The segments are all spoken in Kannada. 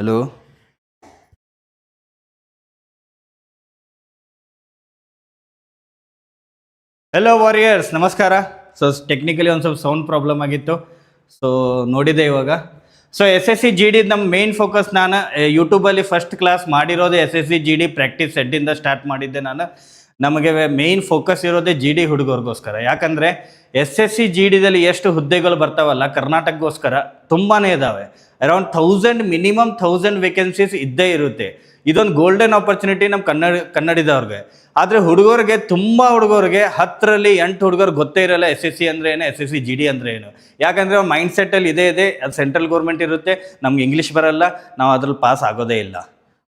ಹಲೋ ಹಲೋ ವಾರಿಯರ್ಸ್ ನಮಸ್ಕಾರ. ಸೊ ಟೆಕ್ನಿಕಲಿ ಒಂದು ಸ್ವಲ್ಪ ಸೌಂಡ್ ಪ್ರಾಬ್ಲಮ್ ಆಗಿತ್ತು. ಸೊ ನೋಡಿದೆ ಇವಾಗ. So S S C G D ನಮ್ಮ ಮೇನ್ ಫೋಕಸ್ ನಾನು ಯೂಟ್ಯೂಬಲ್ಲಿ ಫಸ್ಟ್ ಕ್ಲಾಸ್ ಮಾಡಿರೋದು S S C G D practice ಸೆಟ್ಟಿಂದ start ಮಾಡಿದ್ದೆ ನಾನು. ನಮಗೆ ಮೇನ್ ಫೋಕಸ್ ಇರೋದೇ ಜಿ ಡಿ ಹುಡುಗರಿಗೋಸ್ಕರ. ಯಾಕಂದರೆ ಎಸ್ ಎಸ್ ಸಿ ಜಿ ಡಿದಲ್ಲಿ ಎಷ್ಟು ಹುದ್ದೆಗಳು ಬರ್ತಾವಲ್ಲ, ಕರ್ನಾಟಕಗೋಸ್ಕರ ತುಂಬಾ ಇದ್ದಾವೆ around thousand minimum thousand vacancies ಇದ್ದೇ ಇರುತ್ತೆ. ಇದೊಂದು ಗೋಲ್ಡನ್ ಆಪರ್ಚುನಿಟಿ ನಮ್ಮ ಕನ್ನಡ, ಕನ್ನಡಿದವ್ರಿಗೆ. ಆದರೆ ಹುಡುಗರಿಗೆ, ತುಂಬ ಹುಡುಗರಿಗೆ, ಹತ್ತರಲ್ಲಿ ಎಂಟು ಹುಡುಗರು ಗೊತ್ತೇ ಇರಲ್ಲ ಎಸ್ ಎಸ್ ಸಿ ಅಂದರೆ ಏನು S S C G D ಅಂದರೆ ಏನು. ಯಾಕಂದರೆ ಮೈಂಡ್ ಸೆಟ್ಟಲ್ಲಿ ಇದೇ ಇದೆ, ಅದು ಸೆಂಟ್ರಲ್ ಗೌರ್ಮೆಂಟ್ ಇರುತ್ತೆ, ನಮ್ಗೆ ಇಂಗ್ಲೀಷ್ ಬರಲ್ಲ, ನಾವು ಅದ್ರಲ್ಲಿ ಪಾಸ್ ಆಗೋದೇ ಇಲ್ಲ.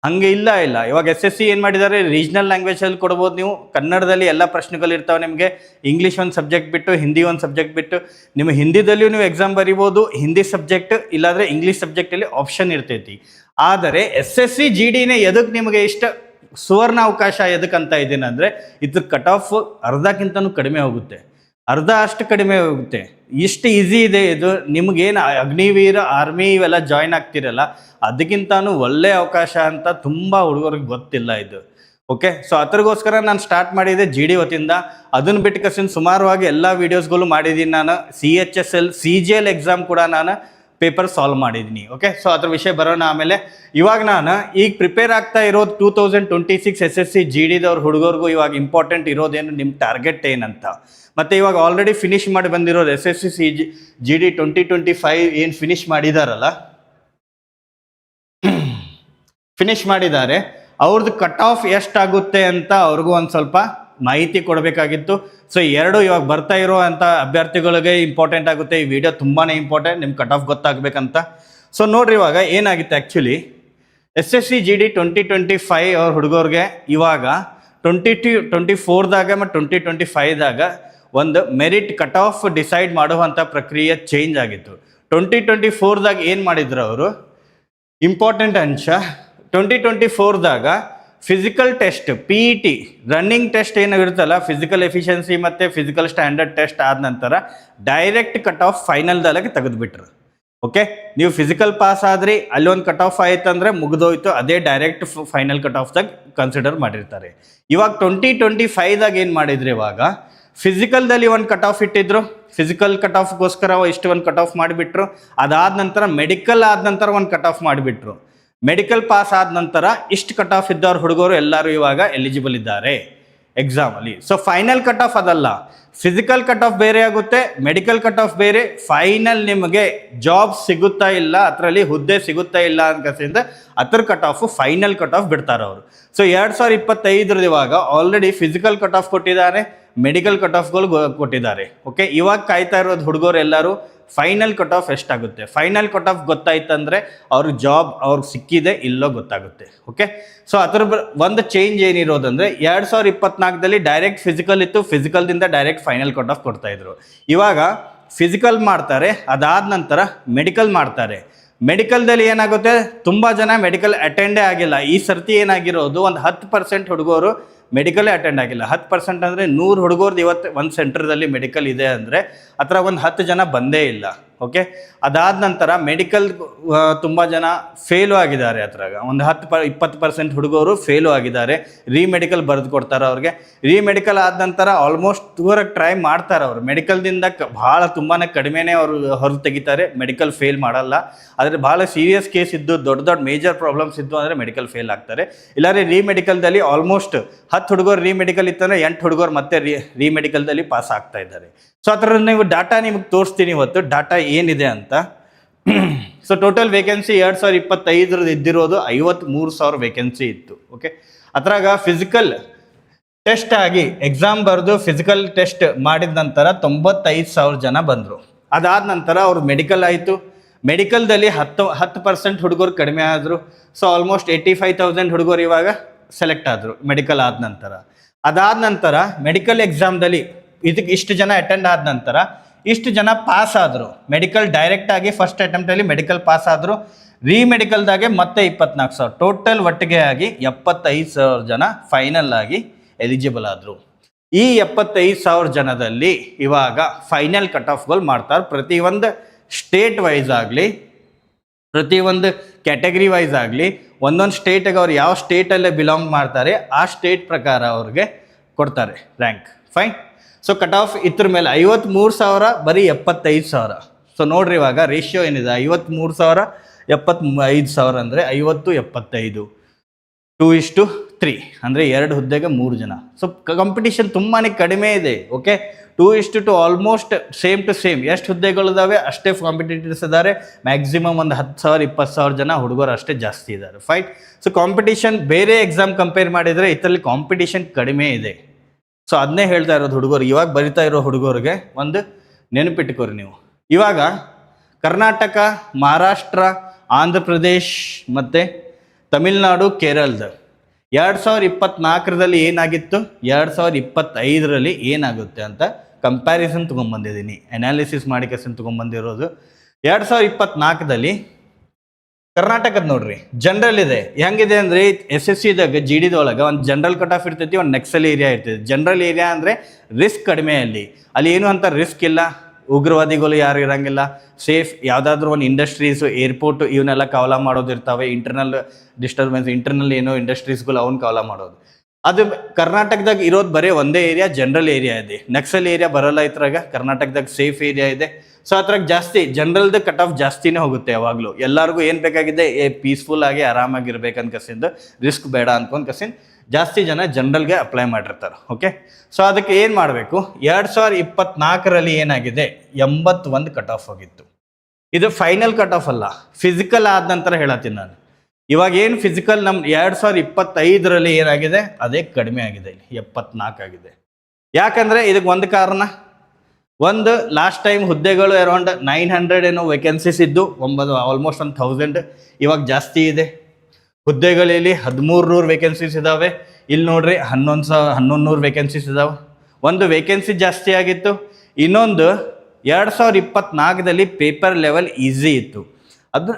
ಹಂಗೆ ಇಲ್ಲ ಇಲ್ಲ. ಇವಾಗ ಎಸ್ ಎಸ್ ಸಿ ಏನು ಮಾಡಿದ್ದಾರೆ? ರೀಜ್ನಲ್ ಲ್ಯಾಂಗ್ವೇಜಲ್ಲಿ ಕೊಡ್ಬೋದು ನೀವು. ಕನ್ನಡದಲ್ಲಿ ಎಲ್ಲ ಪ್ರಶ್ನೆಗಳು ಇರ್ತಾವೆ ನಿಮಗೆ. ಇಂಗ್ಲೀಷ್ ಒಂದು ಸಬ್ಜೆಕ್ಟ್ ಬಿಟ್ಟು ಹಿಂದಿ ಒಂದು ಸಬ್ಜೆಕ್ಟ್ ಬಿಟ್ಟು. ನಿಮ್ಮ ಹಿಂದಿದಲ್ಲಿಯೂ ನೀವು ಎಕ್ಸಾಮ್ ಬರಿಬೋದು. ಹಿಂದಿ ಸಬ್ಜೆಕ್ಟ್ ಇಲ್ಲಾಂದರೆ ಇಂಗ್ಲೀಷ್ ಸಬ್ಜೆಕ್ಟಲ್ಲಿ ಆಪ್ಷನ್ ಇರ್ತೈತಿ. ಆದರೆ ಎಸ್ ಎಸ್ ಸಿ ಜಿ ಡಿನೇ ಎದಕ್ಕೆ ನಿಮಗೆ ಇಷ್ಟ? ಸುವರ್ಣ ಅವಕಾಶ ಎದಕ್ಕಂತ ಇದ್ದೀನಂದರೆ ಇದ್ರ ಕಟ್ ಆಫ್ ಅರ್ಧಕ್ಕಿಂತನೂ ಕಡಿಮೆ ಹೋಗುತ್ತೆ. ಅರ್ಧ ಅಷ್ಟು ಕಡಿಮೆ ಹೋಗುತ್ತೆ. ಇಷ್ಟು ಈಸಿ ಇದೆ ಇದು. ನಿಮಗೇನು ಅಗ್ನಿವೀರ ಆರ್ಮಿ ಇವೆಲ್ಲ ಜಾಯ್ನ್ ಆಗ್ತಿರಲ್ಲ, ಅದಕ್ಕಿಂತನೂ ಒಳ್ಳೆ ಅವಕಾಶ ಅಂತ ತುಂಬ ಹುಡುಗರಿಗೆ ಗೊತ್ತಿಲ್ಲ ಇದು. ಓಕೆ ಸೊ ಅದ್ರಗೋಸ್ಕರ ನಾನು ಸ್ಟಾರ್ಟ್ ಮಾಡಿದೆ ಜಿ ಡಿ ವತಿಯಿಂದ ಅದನ್ನು ಬಿಟ್ಟು ಕಸಿನ್ ಸುಮಾರವಾಗಿ ಎಲ್ಲ ವೀಡಿಯೋಸ್ಗಳು ಮಾಡಿದ್ದೀನಿ ನಾನು. C H S L C G L exam ಕೂಡ ನಾನು ಪೇಪರ್ ಸಾಲ್ವ್ ಮಾಡಿದ್ದೀನಿ ಓಕೆ ಸೊ ಅದ್ರ ವಿಷಯ ಬರೋಣ ಆಮೇಲೆ. ಇವಾಗ ನಾನು ಈಗ ಪ್ರಿಪೇರ್ ಆಗ್ತಾ ಇರೋದು two thousand twenty six S S C G ಡಿದವ್ರ ಹುಡುಗರಿಗೂ ಇವಾಗ ಇಂಪಾರ್ಟೆಂಟ್ ಇರೋದೇನು ನಿಮ್ಮ ಟಾರ್ಗೆಟ್ ಏನಂತ. ಮತ್ತು ಇವಾಗ ಆಲ್ರೆಡಿ ಫಿನಿಶ್ ಮಾಡಿ ಬಂದಿರೋದು S S C C G G D twenty twenty five ಏನು ಫಿನಿಶ್ ಮಾಡಿದಾರಲ್ಲ? ಫಿನಿಶ್ ಮಾಡಿದ್ದಾರೆ. ಅವ್ರದ್ದು ಕಟ್ ಆಫ್ ಎಷ್ಟಾಗುತ್ತೆ ಅಂತ ಅವ್ರಿಗೂ ಒಂದು ಸ್ವಲ್ಪ ಮಾಹಿತಿ ಕೊಡಬೇಕಾಗಿತ್ತು. ಸೊ ಎರಡು ಇವಾಗ ಬರ್ತಾ ಇರೋ ಅಂಥ ಅಭ್ಯರ್ಥಿಗಳಿಗೆ ಇಂಪಾರ್ಟೆಂಟ್ ಆಗುತ್ತೆ. ಈ ವಿಡಿಯೋ ತುಂಬಾ ಇಂಪಾರ್ಟೆಂಟ್ ನಿಮ್ಗೆ ಕಟ್ ಆಫ್ ಗೊತ್ತಾಗಬೇಕಂತ. ಸೊ ನೋಡ್ರಿ ಇವಾಗ ಏನಾಗಿತ್ತು actually S S C G D twenty twenty five ಅವ್ರ ಹುಡುಗರಿಗೆ ಇವಾಗ ಟ್ವೆಂಟಿ ಟು ಟ್ವೆಂಟಿ ಫೋರ್ದಾಗ ಮತ್ತು ಟ್ವೆಂಟಿ ಟ್ವೆಂಟಿ ಫೈದಾಗ ಒಂದು ಮೆರಿಟ್ ಕಟ್ ಆಫ್ ಡಿಸೈಡ್ ಮಾಡುವಂಥ ಪ್ರಕ್ರಿಯೆ ಚೇಂಜ್ ಆಗಿತ್ತು. ಟ್ವೆಂಟಿ ಟ್ವೆಂಟಿ ಫೋರ್ದಾಗ ಏನು ಮಾಡಿದ್ರು ಅವರು? ಇಂಪಾರ್ಟೆಂಟ್ ಅಂಶ. Twenty twenty ಫೋರ್ದಾಗ physical test P E T running test ಏನು ಇರುತ್ತಲ್ಲ ಫಿಸಿಕಲ್ ಎಫಿಷಿಯನ್ಸಿ ಮತ್ತು ಫಿಸಿಕಲ್ ಸ್ಟ್ಯಾಂಡರ್ಡ್ ಟೆಸ್ಟ್ ಆದ ನಂತರ ಡೈರೆಕ್ಟ್ ಕಟ್ ಆಫ್ ಫೈನಲ್ದೊಳಗೆ ತೆಗೆದುಬಿಟ್ರು. ಓಕೆ ನೀವು ಫಿಸಿಕಲ್ ಪಾಸ್ ಆದ್ರಿ ಅಲ್ಲಿ ಒಂದು ಕಟ್ ಆಫ್ ಆಯ್ತಂದ್ರೆ ಮುಗಿದೋಯ್ತು, ಅದೇ ಡೈರೆಕ್ಟ್ ಫೈನಲ್ ಕಟ್ ಆಫ್ದಾಗ ಕನ್ಸಿಡರ್ ಮಾಡಿರ್ತಾರೆ. ಇವಾಗ ಟ್ವೆಂಟಿ ಟ್ವೆಂಟಿ ಫೈವ್ದಾಗ ಏನು ಮಾಡಿದ್ರಿ ಇವಾಗ? ಫಿಸಿಕಲ್ದಲ್ಲಿ ಒಂದು ಕಟ್ ಆಫ್ ಇಟ್ಟಿದ್ರು ಫಿಸಿಕಲ್ ಕಟ್ ಆಫ್ಗೋಸ್ಕರ ಇಷ್ಟು ಒಂದು ಕಟ್ ಆಫ್ ಮಾಡಿಬಿಟ್ರು, ಅದಾದ ನಂತರ ಮೆಡಿಕಲ್ ಆದ ನಂತರ ಒಂದು ಕಟ್ ಆಫ್ ಮಾಡಿಬಿಟ್ರು. ಮೆಡಿಕಲ್ ಪಾಸ್ ಆದ ನಂತರ ಇಷ್ಟು ಕಟ್ ಆಫ್ ಇದ್ದವ್ರ ಹುಡುಗರು ಎಲ್ಲರೂ ಇವಾಗ ಎಲಿಜಿಬಲ್ ಇದ್ದಾರೆ. ಎಕ್ಸಾಮಲ್ಲಿ ಸೊ ಫೈನಲ್ ಕಟ್ ಆಫ್ ಅದಲ್ಲ. ಫಿಸಿಕಲ್ ಕಟ್ ಆಫ್ ಬೇರೆ ಆಗುತ್ತೆ. ಮೆಡಿಕಲ್ ಕಟ್ ಆಫ್ ಬೇರೆ. ಫೈನಲ್ ನಿಮಗೆ ಜಾಬ್ ಸಿಗುತ್ತಾ ಇಲ್ಲ, ಅದರಲ್ಲಿ ಹುದ್ದೆ ಸಿಗುತ್ತಾ ಇಲ್ಲ ಅನ್ಕಸಿಂದ ಅದ್ರ cut off final cut off ಬಿಡ್ತಾರೆ ಅವರು. ಸೊ ಎರಡು ಸಾವಿರ ಇಪ್ಪತ್ತೈದರ ಇವಾಗ ಆಲ್ರೆಡಿ ಫಿಸಿಕಲ್ ಕಟ್ ಆಫ್ ಕೊಟ್ಟಿದ್ದಾರೆ. ಮೆಡಿಕಲ್ ಕಟ್ ಆಫ್ಗಳು ಕೊಟ್ಟಿದ್ದಾರೆ. ಓಕೆ ಇವಾಗ ಕಾಯ್ತಾ ಇರೋದು ಹುಡುಗರು ಎಲ್ಲರೂ ಫೈನಲ್ ಕಟ್ ಆಫ್ ಎಷ್ಟಾಗುತ್ತೆ ಫೈನಲ್ ಕಟ್ ಆಫ್ ಗೊತ್ತಾಯ್ತಂದ್ರೆ ಅವ್ರ ಜಾಬ್ ಅವ್ರಿಗೆ ಸಿಕ್ಕಿದೆ, ಇಲ್ಲೋ ಗೊತ್ತಾಗುತ್ತೆ. ಓಕೆ ಸೊ ಅದ್ರ ಒಂದು ಚೇಂಜ್ ಏನಿರೋದಂದ್ರೆ ಎರಡು ಸಾವಿರ ಇಪ್ಪತ್ನಾಲ್ಕದಲ್ಲಿ ಡೈರೆಕ್ಟ್ ಫಿಸಿಕಲ್ ಇತ್ತು ಫಿಸಿಕಲ್ದಿಂದ ಡೈರೆಕ್ಟ್ ಫೈನಲ್ ಕಟ್ ಆಫ್ ಕೊಡ್ತಾ ಇದ್ರು. ಇವಾಗ ಫಿಸಿಕಲ್ ಮಾಡ್ತಾರೆ, ಅದಾದ ನಂತರ ಮೆಡಿಕಲ್ ಮಾಡ್ತಾರೆ. ಮೆಡಿಕಲ್ದಲ್ಲಿ ಏನಾಗುತ್ತೆ? ತುಂಬ ಜನ ಮೆಡಿಕಲ್ ಅಟೆಂಡೇ ಆಗಿಲ್ಲ. ಈ ಸರ್ತಿ ಏನಾಗಿರೋದು? ಒಂದು ಹತ್ತು ಪರ್ಸೆಂಟ್ ಹುಡುಗರು ಮೆಡಿಕಲೇ ಅಟೆಂಡ್ ಆಗಿಲ್ಲ. ಹತ್ತು ಪರ್ಸೆಂಟ್ ಅಂದರೆ ನೂರು ಹುಡುಗರ್ದು ಇವತ್ತು ಒಂದು ಸೆಂಟ್ರದಲ್ಲಿ ಮೆಡಿಕಲ್ ಇದೆ ಅಂದರೆ ಹತ್ರ ಒಂದು ಹತ್ತು ಜನ ಬಂದೇ ಇಲ್ಲ. ಓಕೆ ಅದಾದ ನಂತರ ಮೆಡಿಕಲ್ ತುಂಬ ಜನ ಫೇಲು ಆಗಿದ್ದಾರೆ ಅದ್ರಾಗ. ಒಂದು ಹತ್ತು ಪ, ಇಪ್ಪತ್ತು ಪರ್ಸೆಂಟ್ ಹುಡುಗರು ಫೇಲು ಆಗಿದ್ದಾರೆ. ರೀ ಮೆಡಿಕಲ್ ಬರೆದು ಕೊಡ್ತಾರೆ ಅವ್ರಿಗೆ. ರೀ ಮೆಡಿಕಲ್ ಆದ ನಂತರ ಆಲ್ಮೋಸ್ಟ್ ದೂರಕ್ಕೆ ಟ್ರೈ ಮಾಡ್ತಾರೆ ಅವರು. ಮೆಡಿಕಲ್ದಿಂದ ಕ, ಭಾಳ ತುಂಬಾ ಕಡಿಮೆನೇ ಅವರು ಹೊರಗೆ ತೆಗಿತಾರೆ. ಮೆಡಿಕಲ್ ಫೇಲ್ ಮಾಡಲ್ಲ. ಆದರೆ ಭಾಳ ಸೀರಿಯಸ್ ಕೇಸ್ ಇದ್ದು, ದೊಡ್ಡ ದೊಡ್ಡ ಮೇಜರ್ ಪ್ರಾಬ್ಲಮ್ಸ್ ಇದ್ದು ಅಂದರೆ ಮೆಡಿಕಲ್ ಫೇಲ್ ಆಗ್ತಾರೆ. ಇಲ್ಲಾಂದರೆ ರೀ ಮೆಡಿಕಲ್ದಲ್ಲಿ ಆಲ್ಮೋಸ್ಟ್ ಹತ್ತು ಹುಡುಗರು ರೀ ಮೆಡಿಕಲ್ ಇತ್ತಂದರೆ ಎಂಟು ಹುಡುಗರು ಮತ್ತೆ ರೀ ರೀ ಮೆಡಿಕಲ್ದಲ್ಲಿ ಪಾಸ್ ಆಗ್ತಾ ಇದ್ದಾರೆ. ಸೊ ಅದರಲ್ಲಿ ನೀವು ಡಾಟಾ ನಿಮಗೆ ತೋರಿಸ್ತೀನಿ ಇವತ್ತು ಡಾಟಾ ಏನಿದೆ ಅಂತ? ಸೊ ಟೋಟಲ್ ವೇಕೆನ್ಸಿ ಎರಡು ಸಾವಿರ ಇಪ್ಪತ್ತೈದರದ್ದು ಇದ್ದಿರೋದು ಐವತ್ತ್ಮೂರು ಸಾವಿರ ವೇಕೆನ್ಸಿ ಇತ್ತು ಓಕೆ ಅದ್ರಾಗ ಫಿಸಿಕಲ್ ಟೆಸ್ಟ್ ಆಗಿ ಎಕ್ಸಾಮ್ ಬರೆದು ಫಿಸಿಕಲ್ ಟೆಸ್ಟ್ ಮಾಡಿದ ನಂತರ ತೊಂಬತ್ತೈದು ಸಾವಿರ ಜನ ಬಂದರು. ಅದಾದ ನಂತರ ಅವರು ಮೆಡಿಕಲ್ ಆಯಿತು. ಮೆಡಿಕಲ್ದಲ್ಲಿ ಹತ್ತು ಹತ್ತು ಪರ್ಸೆಂಟ್ ಹುಡುಗರು ಕಡಿಮೆ ಆದರು. So almost eighty five thousand ಹುಡುಗರು ಇವಾಗ ಸೆಲೆಕ್ಟ್ ಆದರು ಮೆಡಿಕಲ್ ಆದ ನಂತರ. ಅದಾದ ನಂತರ ಮೆಡಿಕಲ್ ಎಕ್ಸಾಮ್ದಲ್ಲಿ ಇದಕ್ಕೆ ಇಷ್ಟು ಜನ ಅಟೆಂಡ್ ಆದ ನಂತರ ಇಷ್ಟು ಜನ ಪಾಸ್ ಆದರು. ಮೆಡಿಕಲ್ ಡೈರೆಕ್ಟ್ ಆಗಿ ಫಸ್ಟ್ ಅಟೆಂಪ್ಟಲ್ಲಿ ಮೆಡಿಕಲ್ ಪಾಸ್ ಆದರು. ರೀ ಮೆಡಿಕಲ್ದಾಗೆ ಮತ್ತೆ ಇಪ್ಪತ್ನಾಲ್ಕು ಸಾವಿರ. ಟೋಟಲ್ ಒಟ್ಟಿಗೆ ಆಗಿ ಎಪ್ಪತ್ತೈದು ಸಾವಿರ ಜನ ಫೈನಲ್ ಆಗಿ ಎಲಿಜಿಬಲ್ ಆದರು. ಈ ಎಪ್ಪತ್ತೈದು ಸಾವಿರ ಜನದಲ್ಲಿ ಇವಾಗ ಫೈನಲ್ ಕಟ್ ಆಫ್ಗಳು ಮಾಡ್ತಾರೆ. ಪ್ರತಿಯೊಂದು ಸ್ಟೇಟ್ ವೈಸ್ ಆಗಲಿ, ಪ್ರತಿಯೊಂದು ಕ್ಯಾಟಗರಿ ವೈಸ್ ಆಗಲಿ, ಒಂದೊಂದು ಸ್ಟೇಟಿಗೆ ಅವ್ರು ಯಾವ ಸ್ಟೇಟಲ್ಲೇ ಬಿಲಾಂಗ್ ಮಾಡ್ತಾರೆ, ಆ ಸ್ಟೇಟ್ ಪ್ರಕಾರ ಅವ್ರಿಗೆ ಕೊಡ್ತಾರೆ rank fine so cut off ಇದ್ರ ಮೇಲೆ ಐವತ್ತ್ಮೂರು ಸಾವಿರ, ಬರೀ ಎಪ್ಪತ್ತೈದು ಸಾವಿರ. ಸೊ ನೋಡ್ರಿ ಇವಾಗ ರೇಷಿಯೋ ಏನಿದೆ? ಐವತ್ತ್ಮೂರು ಸಾವಿರ ಎಪ್ಪತ್ತ್ ಐದು ಸಾವಿರ ಅಂದರೆ ಐವತ್ತು, ಎಪ್ಪತ್ತೈದು. ಟೂ ಇಷ್ಟು ತ್ರೀ ಅಂದರೆ ಎರಡು ಹುದ್ದೆಗೆ ಮೂರು ಜನ. ಸೊ ಕಾಂಪಿಟೇಷನ್ ತುಂಬಾ ಕಡಿಮೆ ಇದೆ ಓಕೆ ಟೂ ಇಷ್ಟು to almost same to same ಎಷ್ಟು ಹುದ್ದೆಗಳಿದಾವೆ ಅಷ್ಟೇ ಕಾಂಪಿಟೇಟರ್ಸ್ ಇದ್ದಾರೆ ಮ್ಯಾಕ್ಸಿಮಮ್ ಒಂದು ಹತ್ತು ಸಾವಿರ, ಇಪ್ಪತ್ತು ಸಾವಿರ ಜನ ಹುಡುಗರು ಅಷ್ಟೇ ಜಾಸ್ತಿ ಇದ್ದಾರೆ ಫೈಟ್ ಸೊ ಕಾಂಪಿಟೇಷನ್ ಬೇರೆ ಎಕ್ಸಾಮ್ ಕಂಪೇರ್ ಮಾಡಿದರೆ ಇದರಲ್ಲಿ ಕಾಂಪಿಟೇಷನ್ ಕಡಿಮೆ ಇದೆ. ಸೊ ಅದನ್ನೇ ಹೇಳ್ತಾ ಇರೋದು ಹುಡುಗರು. ಇವಾಗ ಬರಿತಾ ಇರೋ ಹುಡುಗರಿಗೆ ಒಂದು ನೆನಪಿಟ್ಕೋರಿ ನೀವು. ಇವಾಗ ಕರ್ನಾಟಕ, ಮಹಾರಾಷ್ಟ್ರ, ಆಂಧ್ರ ಪ್ರದೇಶ್ ಮತ್ತು ತಮಿಳ್ನಾಡು, ಕೇರಳದ ಎರಡು ಸಾವಿರ ಇಪ್ಪತ್ನಾಲ್ಕರಲ್ಲಿ ಏನಾಗಿತ್ತು? ಎರಡು ಸಾವಿರ ಇಪ್ಪತ್ತೈದರಲ್ಲಿ ಏನಾಗುತ್ತೆ ಅಂತ ಕಂಪ್ಯಾರಿಸನ್ ತೊಗೊಂಬಂದಿದ್ದೀನಿ ಅನಾಲಿಸಿಸ್ ಮಾಡಿ ಕಸನ್ ತೊಗೊಂಬಂದಿರೋದು ಎರಡು ಸಾವಿರ ಇಪ್ಪತ್ನಾಲ್ಕದಲ್ಲಿ ಕರ್ನಾಟಕದ ನೋಡ್ರಿ ಜನರಲ್ ಇದೆ. ಹೆಂಗಿದೆ ಅಂದ್ರೆ ಎಸ್ ಎಸ್ ಸಿದಾಗ ಜಿ ಡಿದೊಳಗೆ ಒಂದು ಜನರಲ್ ಕಟ್ ಆಫ್ ಇರ್ತೈತಿ, ಒಂದು ನೆಕ್ಸಲ್ ಏರಿಯಾ ಇರ್ತೈತಿ. ಜನರಲ್ ಏರಿಯಾ ಅಂದರೆ ರಿಸ್ಕ್ ಕಡಿಮೆ ಅಲ್ಲಿ. ಅಲ್ಲಿ ಏನು ಅಂತ ರಿಸ್ಕ್ ಇಲ್ಲ, ಉಗ್ರವಾದಿಗಳು ಯಾರು ಇರಂಗಿಲ್ಲ. ಸೇಫ್ ಯಾವುದಾದ್ರೂ ಒಂದು ಇಂಡಸ್ಟ್ರೀಸು ಏರ್ಪೋರ್ಟ್ ಇವನ್ನೆಲ್ಲ ಕವಲ ಮಾಡೋದಿರ್ತಾವೆ ಇಂಟರ್ನಲ್ ಡಿಸ್ಟರ್ಬೆನ್ಸ್ ಇಂಟರ್ನಲ್ ಏನೋ ಇಂಡಸ್ಟ್ರೀಸ್ಗಳು ಅವನ್ನ ಕವಲ ಮಾಡೋದು. ಅದು ಕರ್ನಾಟಕದಾಗ ಇರೋದು ಬರೀ ಒಂದೇ ಏರಿಯಾ ಜನರಲ್ ಏರಿಯಾ ಇದೆ. ನಕ್ಸಲ್ ಏರಿಯಾ ಬರಲ್ಲ ಇದ್ರಾಗ, ಕರ್ನಾಟಕದಾಗ ಸೇಫ್ ಏರಿಯಾ ಇದೆ. ಸೊ ಅದ್ರಾಗ ಜಾಸ್ತಿ, ಜನರಲ್ದ ಕಟ್ ಆಫ್ ಜಾಸ್ತಿನೇ ಹೋಗುತ್ತೆ ಯಾವಾಗಲೂ. ಎಲ್ಲರಿಗೂ ಏನು ಬೇಕಾಗಿದೆ ಏ ಪೀಸ್ಫುಲ್ ಆಗಿ ಆರಾಮಾಗಿರ್ಬೇಕಂತ ಕಸಿಂದ ರಿಸ್ಕ್ ಬೇಡ ಅನ್ಕೊಂಡ್ ಕಸಿಂದ ಜಾಸ್ತಿ ಜನ ಜನರಲ್ಗೆ ಅಪ್ಲೈ ಮಾಡಿರ್ತಾರೆ ಓಕೆ ಸೊ ಅದಕ್ಕೆ ಏನು ಮಾಡಬೇಕು? ಎರಡು ಸಾವಿರದ ಇಪ್ಪತ್ನಾಲ್ಕರಲ್ಲಿ ಏನಾಗಿದೆ? ಎಂಬತ್ತೊಂದು ಕಟ್ ಆಫ್ ಹೋಗಿತ್ತು. ಇದು ಫೈನಲ್ ಕಟ್ ಆಫ್ ಅಲ್ಲ ಫಿಸಿಕಲ್ ಆದ ನಂತರ ಹೇಳತ್ತೀನಿ ನಾನು. ಇವಾಗ ಏನು ಫಿಸಿಕಲ್ ನಮ್ಮ ಎರಡು ಸಾವಿರದ ಇಪ್ಪತ್ತೈದರಲ್ಲಿ ಏನಾಗಿದೆ? ಅದೇ ಕಡಿಮೆ ಆಗಿದೆ ಇಲ್ಲಿ ಎಪ್ಪತ್ನಾಲ್ಕು ಆಗಿದೆ. ಯಾಕಂದರೆ ಇದಕ್ಕೆ ಒಂದು ಕಾರಣ ಒಂದು ಲಾಸ್ಟ್ ಟೈಮ್ ಹುದ್ದೆಗಳು ಅರೌಂಡ್ ನೈನ್ ಹಂಡ್ರೆಡ್ ಏನೋ ವೇಕೆನ್ಸೀಸ್ ಇದ್ದು, ಒಂಬತ್ತು ಆಲ್ಮೋಸ್ಟ್ ಒಂದು ಥೌಸಂಡ್ ಇವಾಗ ಜಾಸ್ತಿ ಇದೆ. ಹುದ್ದೆಗಳಲ್ಲಿ ಹದಿಮೂರು ನೂರು ವೇಕೆನ್ಸೀಸ್ ಇದ್ದಾವೆ ಇಲ್ಲಿ ನೋಡ್ರಿ ಹನ್ನೊಂದು ಸಾವಿರ ಹನ್ನೊಂದು ನೂರು ವೇಕೆನ್ಸೀಸ್ ಇದಾವೆ. ಒಂದು ವೇಕೆನ್ಸಿ ಜಾಸ್ತಿ ಆಗಿತ್ತು. ಇನ್ನೊಂದು ಎರಡು ಸಾವಿರ ಇಪ್ಪತ್ನಾಲ್ಕರಲ್ಲಿ ಪೇಪರ್ ಲೆವೆಲ್ ಈಸಿ ಇತ್ತು. ಅದು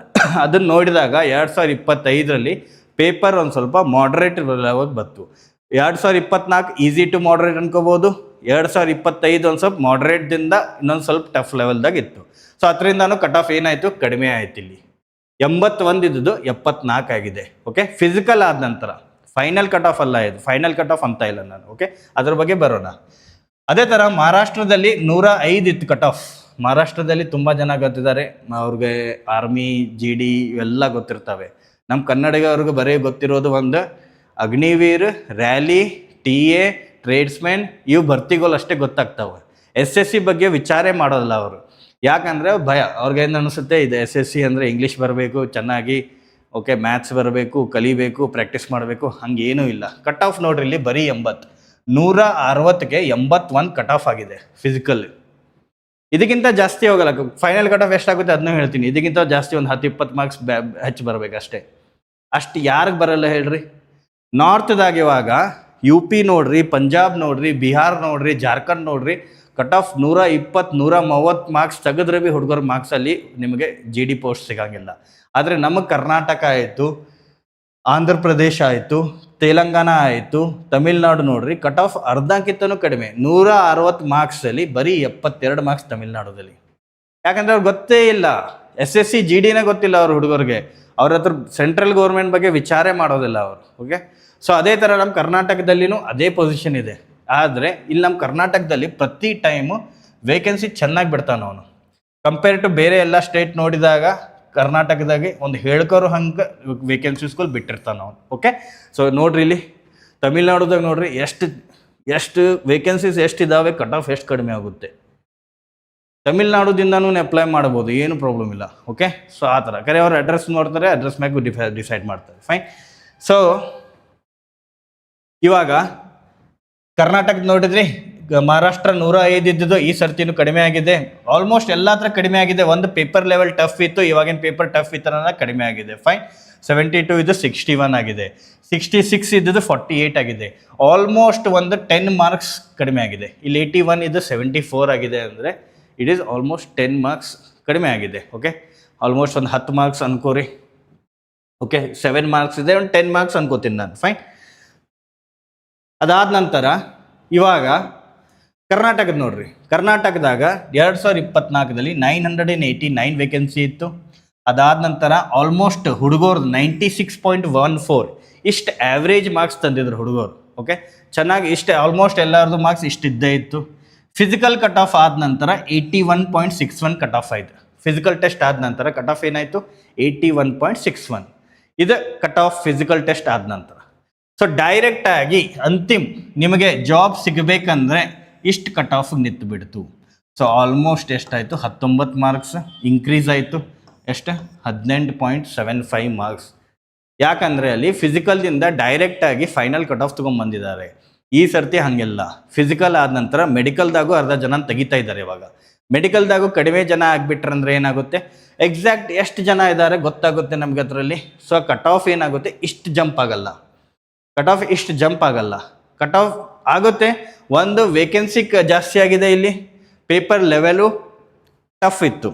ಅದನ್ನು ನೋಡಿದಾಗ ಎರಡು ಸಾವಿರ ಇಪ್ಪತ್ತೈದರಲ್ಲಿ ಪೇಪರ್ ಒಂದು ಸ್ವಲ್ಪ ಮಾಡ್ರೇಟ್ ಲೆವೆಲ್ ಬಂತು. ಎರಡು ಸಾವಿರ ಇಪ್ಪತ್ನಾಲ್ಕು ಈಸಿ ಟು ಮಾಡ್ರೇಟ್ ಅನ್ಕೋಬೋದು. ಎರಡು ಸಾವಿರದ ಇಪ್ಪತ್ತೈದು ಒಂದು ಸ್ವಲ್ಪ ಮಾಡ್ರೇಟ್ದಿಂದ ಇನ್ನೊಂದು ಸ್ವಲ್ಪ ಟಫ್ ಲೆವೆಲ್ದಾಗ ಇತ್ತು. ಸೊ ಅದರಿಂದನೂ ಕಟ್ ಆಫ್ ಏನಾಯಿತು? ಕಡಿಮೆ ಆಯ್ತು ಇಲ್ಲಿ. ಎಂಬತ್ತೊಂದು ಇದ್ದು ಎಪ್ಪತ್ನಾಲ್ಕು ಆಗಿದೆ. ಓಕೆ ಫಿಸಿಕಲ್ ಆದ ನಂತರ ಫೈನಲ್ ಕಟ್ ಆಫ್ ಅಲ್ಲ ಇದು. ಫೈನಲ್ ಕಟ್ ಆಫ್ ಅಂತ ಇಲ್ಲ ನಾನು. ಓಕೆ ಅದ್ರ ಬಗ್ಗೆ ಬರೋಣ. ಅದೇ ಥರ ಮಹಾರಾಷ್ಟ್ರದಲ್ಲಿ ನೂರ ಐದು ಇತ್ತು ಕಟ್ ಆಫ್ ಮಹಾರಾಷ್ಟ್ರದಲ್ಲಿ ತುಂಬ ಜನ ಗೊತ್ತಿದ್ದಾರೆ. ಅವ್ರಿಗೆ ಆರ್ಮಿ ಜಿ ಡಿ ಇವೆಲ್ಲ ಗೊತ್ತಿರ್ತವೆ. ನಮ್ಮ ಕನ್ನಡಿಗವ್ರಿಗೆ ಬರೀ ಗೊತ್ತಿರೋದು ಒಂದು Agniveer rally T A tradesmen ಇವು ಭರ್ತಿಗಳು ಅಷ್ಟೇ ಗೊತ್ತಾಗ್ತಾವೆ ಎಸ್ ಎಸ್ ಸಿ ಬಗ್ಗೆ ವಿಚಾರೇ ಮಾಡೋದಿಲ್ಲ ಅವರು. ಯಾಕಂದರೆ ಭಯ ಅವ್ರಿಗೆ ಏನು ಅನಿಸುತ್ತೆ, ಇದು ಎಸ್ ಎಸ್ ಸಿ ಅಂದರೆ ಇಂಗ್ಲೀಷ್ ಬರಬೇಕು, ಚೆನ್ನಾಗಿ ಓಕೆ ಮ್ಯಾಥ್ಸ್ ಬರಬೇಕು, ಕಲಿಬೇಕು ಪ್ರಾಕ್ಟೀಸ್ ಮಾಡಬೇಕು, ಹಂಗೇನೂ ಇಲ್ಲ. ಕಟ್ ಆಫ್ ನೋಡ್ರಿ ಇಲ್ಲಿ ಬರೀ ಎಂಬತ್ತು. ನೂರ ಅರವತ್ತಕ್ಕೆ ಎಂಬತ್ತೊಂದು ಕಟ್ ಆಫ್ ಆಗಿದೆ ಫಿಸಿಕಲ್ ಇದಕ್ಕಿಂತ ಜಾಸ್ತಿ ಹೋಗಲ್ಲ ಫೈನಲ್ ಕಟ್ ಆಫ್ ಎಷ್ಟಾಗುತ್ತೆ ಅದನ್ನೂ ಹೇಳ್ತೀನಿ. ಇದಕ್ಕಿಂತ ಜಾಸ್ತಿ ಒಂದು ಹತ್ತು ಇಪ್ಪತ್ತು ಮಾರ್ಕ್ಸ್ ಹೆಚ್ಚು ಬರಬೇಕು ಅಷ್ಟೇ ಅಷ್ಟು ಯಾರಿಗೆ ಬರಲ್ಲ ಹೇಳ್ರಿ? ನಾರ್ತ್ದಾಗ ಇವಾಗ ಯು ಪಿ ನೋಡ್ರಿ ಪಂಜಾಬ್ ನೋಡ್ರಿ ಬಿಹಾರ್ ನೋಡ್ರಿ ಜಾರ್ಖಂಡ್ ನೋಡ್ರಿ ಕಟ್ ಆಫ್ ನೂರ ಇಪ್ಪತ್ತು, ನೂರ ಮೂವತ್ತು ಮಾರ್ಕ್ಸ್ ತೆಗೆದ್ರೆ ಬಿ ಹುಡುಗರ ಮಾರ್ಕ್ಸಲ್ಲಿ ನಿಮಗೆ ಜಿ ಡಿ ಪೋಸ್ಟ್ ಸಿಗಂಗಿಲ್ಲ. ಆದರೆ ನಮ್ಮ ಕರ್ನಾಟಕ ಆಯಿತು, ಆಂಧ್ರ ಪ್ರದೇಶ ಆಯಿತು, ತೆಲಂಗಾಣ ಆಯಿತು, ತಮಿಳ್ನಾಡು ನೋಡ್ರಿ ಕಟ್ ಆಫ್ ಅರ್ಧಕ್ಕಿಂತನೂ ಕಡಿಮೆ, ನೂರ ಅರವತ್ತು ಮಾರ್ಕ್ಸಲ್ಲಿ ಬರೀ ಎಪ್ಪತ್ತೆರಡು ಮಾರ್ಕ್ಸ್ ತಮಿಳ್ನಾಡಲ್ಲಿ ಯಾಕಂದರೆ ಅವ್ರಿಗೆ ಗೊತ್ತೇ ಇಲ್ಲ ಎಸ್ ಎಸ್ ಸಿ ಜಿ ಡಿನೇ ಗೊತ್ತಿಲ್ಲ ಅವ್ರ ಹುಡುಗರಿಗೆ. ಅವ್ರ ಹತ್ರ ಸೆಂಟ್ರಲ್ ಗೌರ್ಮೆಂಟ್ ಬಗ್ಗೆ ವಿಚಾರೇ ಮಾಡೋದಿಲ್ಲ ಅವರು ಓಕೆ ಸೊ ಅದೇ ಥರ ನಮ್ಮ ಕರ್ನಾಟಕದಲ್ಲಿನೂ ಅದೇ ಪೊಸಿಷನ್ ಇದೆ. ಆದರೆ ಇಲ್ಲಿ ನಮ್ಮ ಕರ್ನಾಟಕದಲ್ಲಿ ಪ್ರತಿ ಟೈಮು ವೇಕೆನ್ಸಿ ಚೆನ್ನಾಗಿ ಬಿಡ್ತಾನೆ ಅವನು. ಕಂಪೇರ್ ಟು ಬೇರೆ ಎಲ್ಲ ಸ್ಟೇಟ್ ನೋಡಿದಾಗ ಕರ್ನಾಟಕದಾಗೆ ಒಂದು ಹೇಳ್ಕೋರು ಹಂಗೆ ವೇಕೆನ್ಸಿಸ್ಗಳು ಬಿಟ್ಟಿರ್ತಾನೆ ಅವನು. ಓಕೆ ಸೊ ನೋಡ್ರಿ ಇಲ್ಲಿ ತಮಿಳ್ನಾಡುದಾಗ ನೋಡ್ರಿ ಎಷ್ಟು ಎಷ್ಟು ವೇಕೆನ್ಸೀಸ್ ಎಷ್ಟು ಇದ್ದಾವೆ ಕಟ್ ಆಫ್ ಎಷ್ಟು ಕಡಿಮೆ ಆಗುತ್ತೆ. ತಮಿಳ್ನಾಡುದಿಂದನೂ ಅಪ್ಲೈ ಮಾಡ್ಬೋದು, ಏನು ಪ್ರಾಬ್ಲಮ್ ಇಲ್ಲ. ಓಕೆ ಸೊ ಆ ಥರ ಕರೆ ಅವ್ರ ಅಡ್ರೆಸ್ ನೋಡ್ತಾರೆ ಅಡ್ರೆಸ್ ಮ್ಯಾಗೂ ಡಿಫೈ ಡಿಸೈಡ್ ಮಾಡ್ತಾರೆ. ಫೈನ್ ಸೊ ಇವಾಗ ಕರ್ನಾಟಕದ ನೋಡಿದ್ರಿ ಮಹಾರಾಷ್ಟ್ರ ನೂರ ಐದು ಇದ್ದಿದ್ದು ಈ ಸರ್ತಿನೂ ಕಡಿಮೆ ಆಗಿದೆ. ಆಲ್ಮೋಸ್ಟ್ ಎಲ್ಲ ಹತ್ರ ಕಡಿಮೆ ಆಗಿದೆ. ಒಂದು ಪೇಪರ್ ಲೆವೆಲ್ ಟಫ್ ಇತ್ತು, ಇವಾಗಿನ ಪೇಪರ್ ಟಫ್ ಇತ್ತನ ಕಡಿಮೆ ಆಗಿದೆ. ಫೈನ್ ಸೆವೆಂಟಿ ಟು ಇದು ಸಿಕ್ಸ್ಟಿ ಒನ್ ಆಗಿದೆ. ಸಿಕ್ಸ್ಟಿ ಸಿಕ್ಸ್ ಇದ್ದಿದ್ದು ಫಾರ್ಟಿ ಏಯ್ಟ್ ಆಗಿದೆ. ಆಲ್ಮೋಸ್ಟ್ ಒಂದು ಟೆನ್ ಮಾರ್ಕ್ಸ್ ಕಡಿಮೆ ಆಗಿದೆ. ಇಲ್ಲಿ ಏಯ್ಟಿ ಒನ್ ಇದು ಸೆವೆಂಟಿ ಫೋರ್ ಆಗಿದೆ ಅಂದರೆ it is almost ten marks ಕಡಿಮೆ ಆಗಿದೆ. ಓಕೆ ಆಲ್ಮೋಸ್ಟ್ ಒಂದು ಹತ್ತು ಮಾರ್ಕ್ಸ್ ಅನ್ಕೋರಿ. ಓಕೆ ಸೆವೆನ್ ಮಾರ್ಕ್ಸ್ ಇದೆ, ಒಂದು ಟೆನ್ ಮಾರ್ಕ್ಸ್ ಅನ್ಕೋತೀನಿ ನಾನು. ಫೈನ್ ಅದಾದ ನಂತರ ಇವಾಗ ಕರ್ನಾಟಕದ ನೋಡ್ರಿ. ಕರ್ನಾಟಕದಾಗ ಎರಡು ಸಾವಿರದ ಇಪ್ಪತ್ನಾಲ್ಕದಲ್ಲಿ nine hundred and eighty nine vacancy ಇತ್ತು. ಅದಾದ ನಂತರ almost ಹುಡುಗರ್ದು ninety six point one four ಇಷ್ಟು ಆ್ಯಾವ್ರೇಜ್ ಮಾರ್ಕ್ಸ್ ತಂದಿದ್ರು ಹುಡುಗರು ಓಕೆ ಚೆನ್ನಾಗಿ ಇಷ್ಟು ಆಲ್ಮೋಸ್ಟ್ ಎಲ್ಲರದು ಮಾರ್ಕ್ಸ್ ಇಷ್ಟಿದ್ದೇ ಇತ್ತು. ಫಿಸಿಕಲ್ ಕಟ್ ಆಫ್ ಆದ ನಂತರ eighty one point six one cut off ಆಯಿತು. ಫಿಸಿಕಲ್ ಟೆಸ್ಟ್ ಆದ ನಂತರ ಕಟ್ ಆಫ್ ಏನಾಯಿತು? Eighty one point six one ಇದು ಕಟ್ ಆಫ್ ಫಿಸಿಕಲ್ ಟೆಸ್ಟ್ ಆದ ನಂತರ. ಸೊ ಡೈರೆಕ್ಟ್ ಆಗಿ ಅಂತಿಮ್ ನಿಮಗೆ ಜಾಬ್ ಸಿಗಬೇಕಂದ್ರೆ ಇಷ್ಟು ಕಟ್ ಆಫ್ ನಿಂತು ಬಿಡ್ತು. ಸೊ ಆಲ್ಮೋಸ್ಟ್ ಎಷ್ಟಾಯಿತು? ಹತ್ತೊಂಬತ್ತು ಮಾರ್ಕ್ಸ್ ಇನ್ಕ್ರೀಸ್ ಆಯಿತು. ಎಷ್ಟು? ಹದಿನೆಂಟು ಪಾಯಿಂಟ್ ಸೆವೆನ್ ಫೈವ್ ಮಾರ್ಕ್ಸ್ ಯಾಕಂದರೆ ಅಲ್ಲಿ ಫಿಸಿಕಲ್ದಿಂದ ಡೈರೆಕ್ಟಾಗಿ ಫೈನಲ್ ಕಟ್ ಆಫ್ ತೊಗೊಂಬಂದಿದ್ದಾರೆ ಈ ಸರ್ತಿ ಹಾಗೆಲ್ಲ. ಫಿಸಿಕಲ್ ಆದ ನಂತರ ಮೆಡಿಕಲ್ದಾಗೂ ಅರ್ಧ ಜನ ತೆಗಿತಾ ಇದ್ದಾರೆ ಇವಾಗ. ಮೆಡಿಕಲ್ದಾಗೂ ಕಡಿಮೆ ಜನ ಆಗಿಬಿಟ್ರಂದ್ರೆ ಏನಾಗುತ್ತೆ? ಎಕ್ಸಾಕ್ಟ್ ಎಷ್ಟು ಜನ ಇದ್ದಾರೆ ಗೊತ್ತಾಗುತ್ತೆ ನಮಗೆ ಅದರಲ್ಲಿ? ಸೊ ಕಟ್ ಆಫ್ ಏನಾಗುತ್ತೆ? ಇಷ್ಟು ಜಂಪ್ ಆಗಲ್ಲ. ಕಟ್ ಆಫ್ ಇಷ್ಟು ಜಂಪ್ ಆಗಲ್ಲ. ಕಟ್ ಆಫ್ ಆಗುತ್ತೆ. ಒಂದು ವೇಕೆನ್ಸಿ ಜಾಸ್ತಿ ಆಗಿದೆ ಇಲ್ಲಿ. ಪೇಪರ್ ಲೆವೆಲು ಟಫ್ ಇತ್ತು.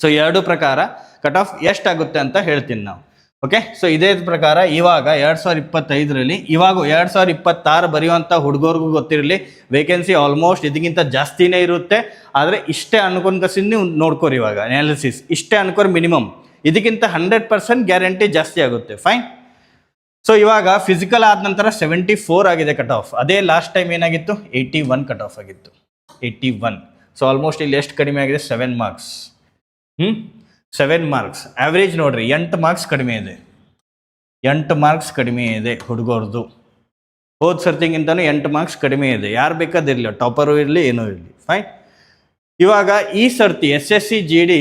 ಸೊ ಎರಡು ಪ್ರಕಾರ ಕಟ್ ಆಫ್ ಎಷ್ಟಾಗುತ್ತೆ ಅಂತ ಹೇಳ್ತೀನಿ ನಾವು. ಓಕೆ ಸೊ ಇದೇ ಪ್ರಕಾರ ಇವಾಗ ಎರಡು ಸಾವಿರದ ಇಪ್ಪತ್ತೈದರಲ್ಲಿ, ಇವಾಗ ಎರಡು ಸಾವಿರದ ಇಪ್ಪತ್ತಾರು ಬರೆಯುವಂಥ ಹುಡುಗರಿಗೂ ಗೊತ್ತಿರಲಿ ವೇಕೆನ್ಸಿ ಆಲ್ಮೋಸ್ಟ್ ಇದಕ್ಕಿಂತ ಜಾಸ್ತಿನೇ ಇರುತ್ತೆ. ಆದರೆ ಇಷ್ಟೇ ಅನ್ಕೊಂಡ್ಕಸಿ ನೀವು ನೋಡ್ಕೋರಿ ಇವಾಗ ಅನಾಲಿಸಿಸ್ ಇಷ್ಟೇ ಅನ್ಕೋರಿ ಮಿನಿಮಮ್ ಇದಕ್ಕಿಂತ ಹಂಡ್ರೆಡ್ ಪರ್ಸೆಂಟ್ ಗ್ಯಾರಂಟಿ ಜಾಸ್ತಿ ಆಗುತ್ತೆ. ಫೈನ್ ಸೊ ಇವಾಗ ಫಿಸಿಕಲ್ ಆದ ನಂತರ ಸೆವೆಂಟಿ ಫೋರ್ ಆಗಿದೆ ಕಟ್ ಆಫ್ ಅದೇ ಲಾಸ್ಟ್ ಟೈಮ್ ಏನಾಗಿತ್ತು? ಏಯ್ಟಿ ಒನ್ ಕಟ್ ಆಫ್ ಆಗಿತ್ತು. ಏಯ್ಟಿ ಒನ್ ಸೊ ಆಲ್ಮೋಸ್ಟ್ ಇಲ್ಲಿ ಎಷ್ಟು ಕಡಿಮೆ ಆಗಿದೆ? ಸೆವೆನ್ ಮಾರ್ಕ್ಸ್ ಹ್ಞೂ ಸೆವೆನ್ ಮಾರ್ಕ್ಸ್ ಆ್ಯಾವ್ರೇಜ್ ನೋಡ್ರಿ, ಎಂಟು ಮಾರ್ಕ್ಸ್ ಕಡಿಮೆ ಇದೆ. ಎಂಟು ಮಾರ್ಕ್ಸ್ ಕಡಿಮೆ ಇದೆ ಹುಡುಗರದು. ಹೋದ ಸರ್ತಿಗಿಂತನೂ ಎಂಟು ಮಾರ್ಕ್ಸ್ ಕಡಿಮೆ ಇದೆ. ಯಾರು ಬೇಕಾದಿರಲಿ ಟಾಪರು ಇರಲಿ, ಏನೂ ಇರಲಿ. ಫೈನ್ ಇವಾಗ ಈ ಸರ್ತಿ S S C G D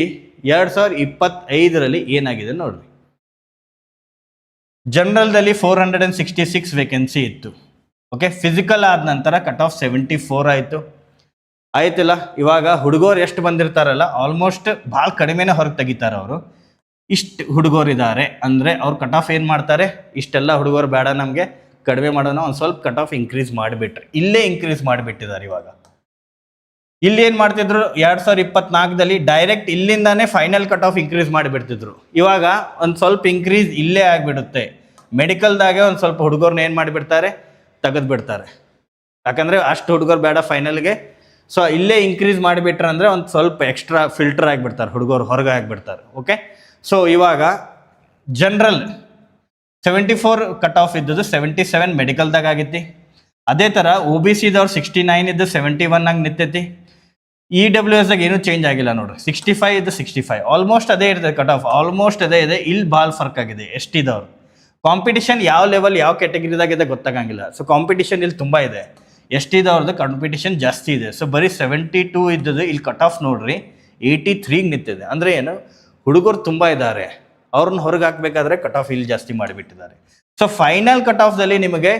ಎರಡು ಸಾವಿರದ ಇಪ್ಪತ್ತೈದರಲ್ಲಿ ಏನಾಗಿದೆ ನೋಡ್ರಿ? ಜನರಲ್ದಲ್ಲಿ four hundred and sixty six vacancy ಇತ್ತು. ಓಕೆ ಫಿಸಿಕಲ್ ಆದ ನಂತರ ಕಟ್ ಆಫ್ ಸೆವೆಂಟಿ ಫೋರ್ ಆಯಿತು. ಆಯ್ತಿಲ್ಲ, ಇವಾಗ ಹುಡುಗರು ಎಷ್ಟು ಬಂದಿರ್ತಾರಲ್ಲ ಆಲ್ಮೋಸ್ಟ್ ಭಾಳ ಕಡಿಮೆನೇ ಹೊರಗೆ ತೆಗಿತಾರೆ ಅವರು. ಇಷ್ಟು ಹುಡುಗರಿದ್ದಾರೆ ಅಂದರೆ ಅವ್ರು ಕಟ್ ಆಫ್ ಏನು ಮಾಡ್ತಾರೆ? ಇಷ್ಟೆಲ್ಲ ಹುಡುಗರು ಬೇಡ ನಮಗೆ, ಕಡಿಮೆ ಮಾಡೋಣ, ಒಂದು ಸ್ವಲ್ಪ ಕಟ್ ಆಫ್ ಇನ್ಕ್ರೀಸ್ ಮಾಡಿಬಿಟ್ರೆ. ಇಲ್ಲೇ ಇನ್ಕ್ರೀಸ್ ಮಾಡಿಬಿಟ್ಟಿದ್ದಾರೆ ಇವಾಗ. ಇಲ್ಲಿ ಏನು ಮಾಡ್ತಿದ್ರು? ಎರಡು ಸಾವಿರ ಇಪ್ಪತ್ನಾಲ್ಕದಲ್ಲಿ ಡೈರೆಕ್ಟ್ ಇಲ್ಲಿಂದಾನೇ ಫೈನಲ್ ಕಟ್ ಆಫ್ ಇನ್ಕ್ರೀಸ್ ಮಾಡಿಬಿಡ್ತಿದ್ರು. ಇವಾಗ ಒಂದು ಸ್ವಲ್ಪ ಇನ್ಕ್ರೀಸ್ ಇಲ್ಲೇ ಆಗಿಬಿಡುತ್ತೆ. ಮೆಡಿಕಲ್ದಾಗೆ ಒಂದು ಸ್ವಲ್ಪ ಹುಡುಗರ್ನ ಏನು ಮಾಡಿಬಿಡ್ತಾರೆ? ತೆಗೆದು ಬಿಡ್ತಾರೆ ಯಾಕಂದರೆ ಅಷ್ಟು ಹುಡುಗರು ಬೇಡ ಫೈನಲ್ಗೆ ಸೊ ಇಲ್ಲೇ ಇನ್ಕ್ರೀಸ್ ಮಾಡಿಬಿಟ್ರೆ ಅಂದರೆ ಒಂದು ಸ್ವಲ್ಪ ಎಕ್ಸ್ಟ್ರಾ ಫಿಲ್ಟರ್ ಆಗಿಬಿಡ್ತಾರೆ, ಹುಡುಗರು ಹೊರಗೆ ಆಗಿಬಿಡ್ತಾರೆ ಓಕೆ ಸೊ ಇವಾಗ general seventy four cut off ಇದ್ದದ್ದು ಸೆವೆಂಟಿ ಸೆವೆನ್ ಮೆಡಿಕಲ್ದಾಗ ಆಗೈತಿ ಅದೇ ಥರ ಒ ಬಿ ಸಿದವ್ರು ಸಿಕ್ಸ್ಟಿ ನೈನ್ ಇದ್ದು ಸೆವೆಂಟಿ ಒನ್ ಹಂಗೆ ನಿಂತೈತಿ. ಇ ಡಬ್ಲ್ಯೂ ಎಸ್ದಾಗ ಏನೂ ಚೇಂಜ್ ಆಗಿಲ್ಲ ನೋಡ್ರಿ. ಸಿಕ್ಸ್ಟಿ ಫೈವ್ ಇದು ಸಿಕ್ಸ್ಟಿ ಫೈವ್ ಆಲ್ಮೋಸ್ಟ್ ಅದೇ ಇರ್ತದೆ ಕಟ್ ಆಫ್ ಆಲ್ಮೋಸ್ಟ್ ಅದೇ ಇದೆ. ಇಲ್ಲಿ ಭಾಳ ಫರ್ಕ್ ಆಗಿದೆ. ಎಷ್ಟಿದವ್ರು? ಕಾಂಪಿಟಿಷನ್ ಯಾವ ಲೆವೆಲ್ ಯಾವ ಕ್ಯಾಟಗರಿದಾಗಿದೆ ಗೊತ್ತಾಗಂಗಿಲ್ಲ. ಸೊ ಕಾಂಪಿಟಿಷನ್ ಇಲ್ಲಿ ತುಂಬ ಇದೆ. ಎಷ್ಟಿದವ್ರದ್ದು? ಕಾಂಪಿಟಿಷನ್ ಜಾಸ್ತಿ ಇದೆ. ಸೊ ಬರೀ ಸೆವೆಂಟಿ ಟೂ ಇದ್ದದ್ದು ಇಲ್ಲಿ ಕಟ್ ಆಫ್ ನೋಡ್ರಿ ಏಯ್ಟಿ ತ್ರೀಗೆ ನಿಂತಿದೆ. ಅಂದರೆ ಏನು? ಹುಡುಗರು ತುಂಬ ಇದ್ದಾರೆ. ಅವ್ರನ್ನ ಹೊರಗೆ ಹಾಕ್ಬೇಕಾದ್ರೆ ಕಟ್ ಆಫ್ ಇಲ್ಲಿ ಜಾಸ್ತಿ ಮಾಡಿಬಿಟ್ಟಿದ್ದಾರೆ. ಸೊ ಫೈನಲ್ ಕಟ್ ಆಫ್ದಲ್ಲಿ ನಿಮಗೆ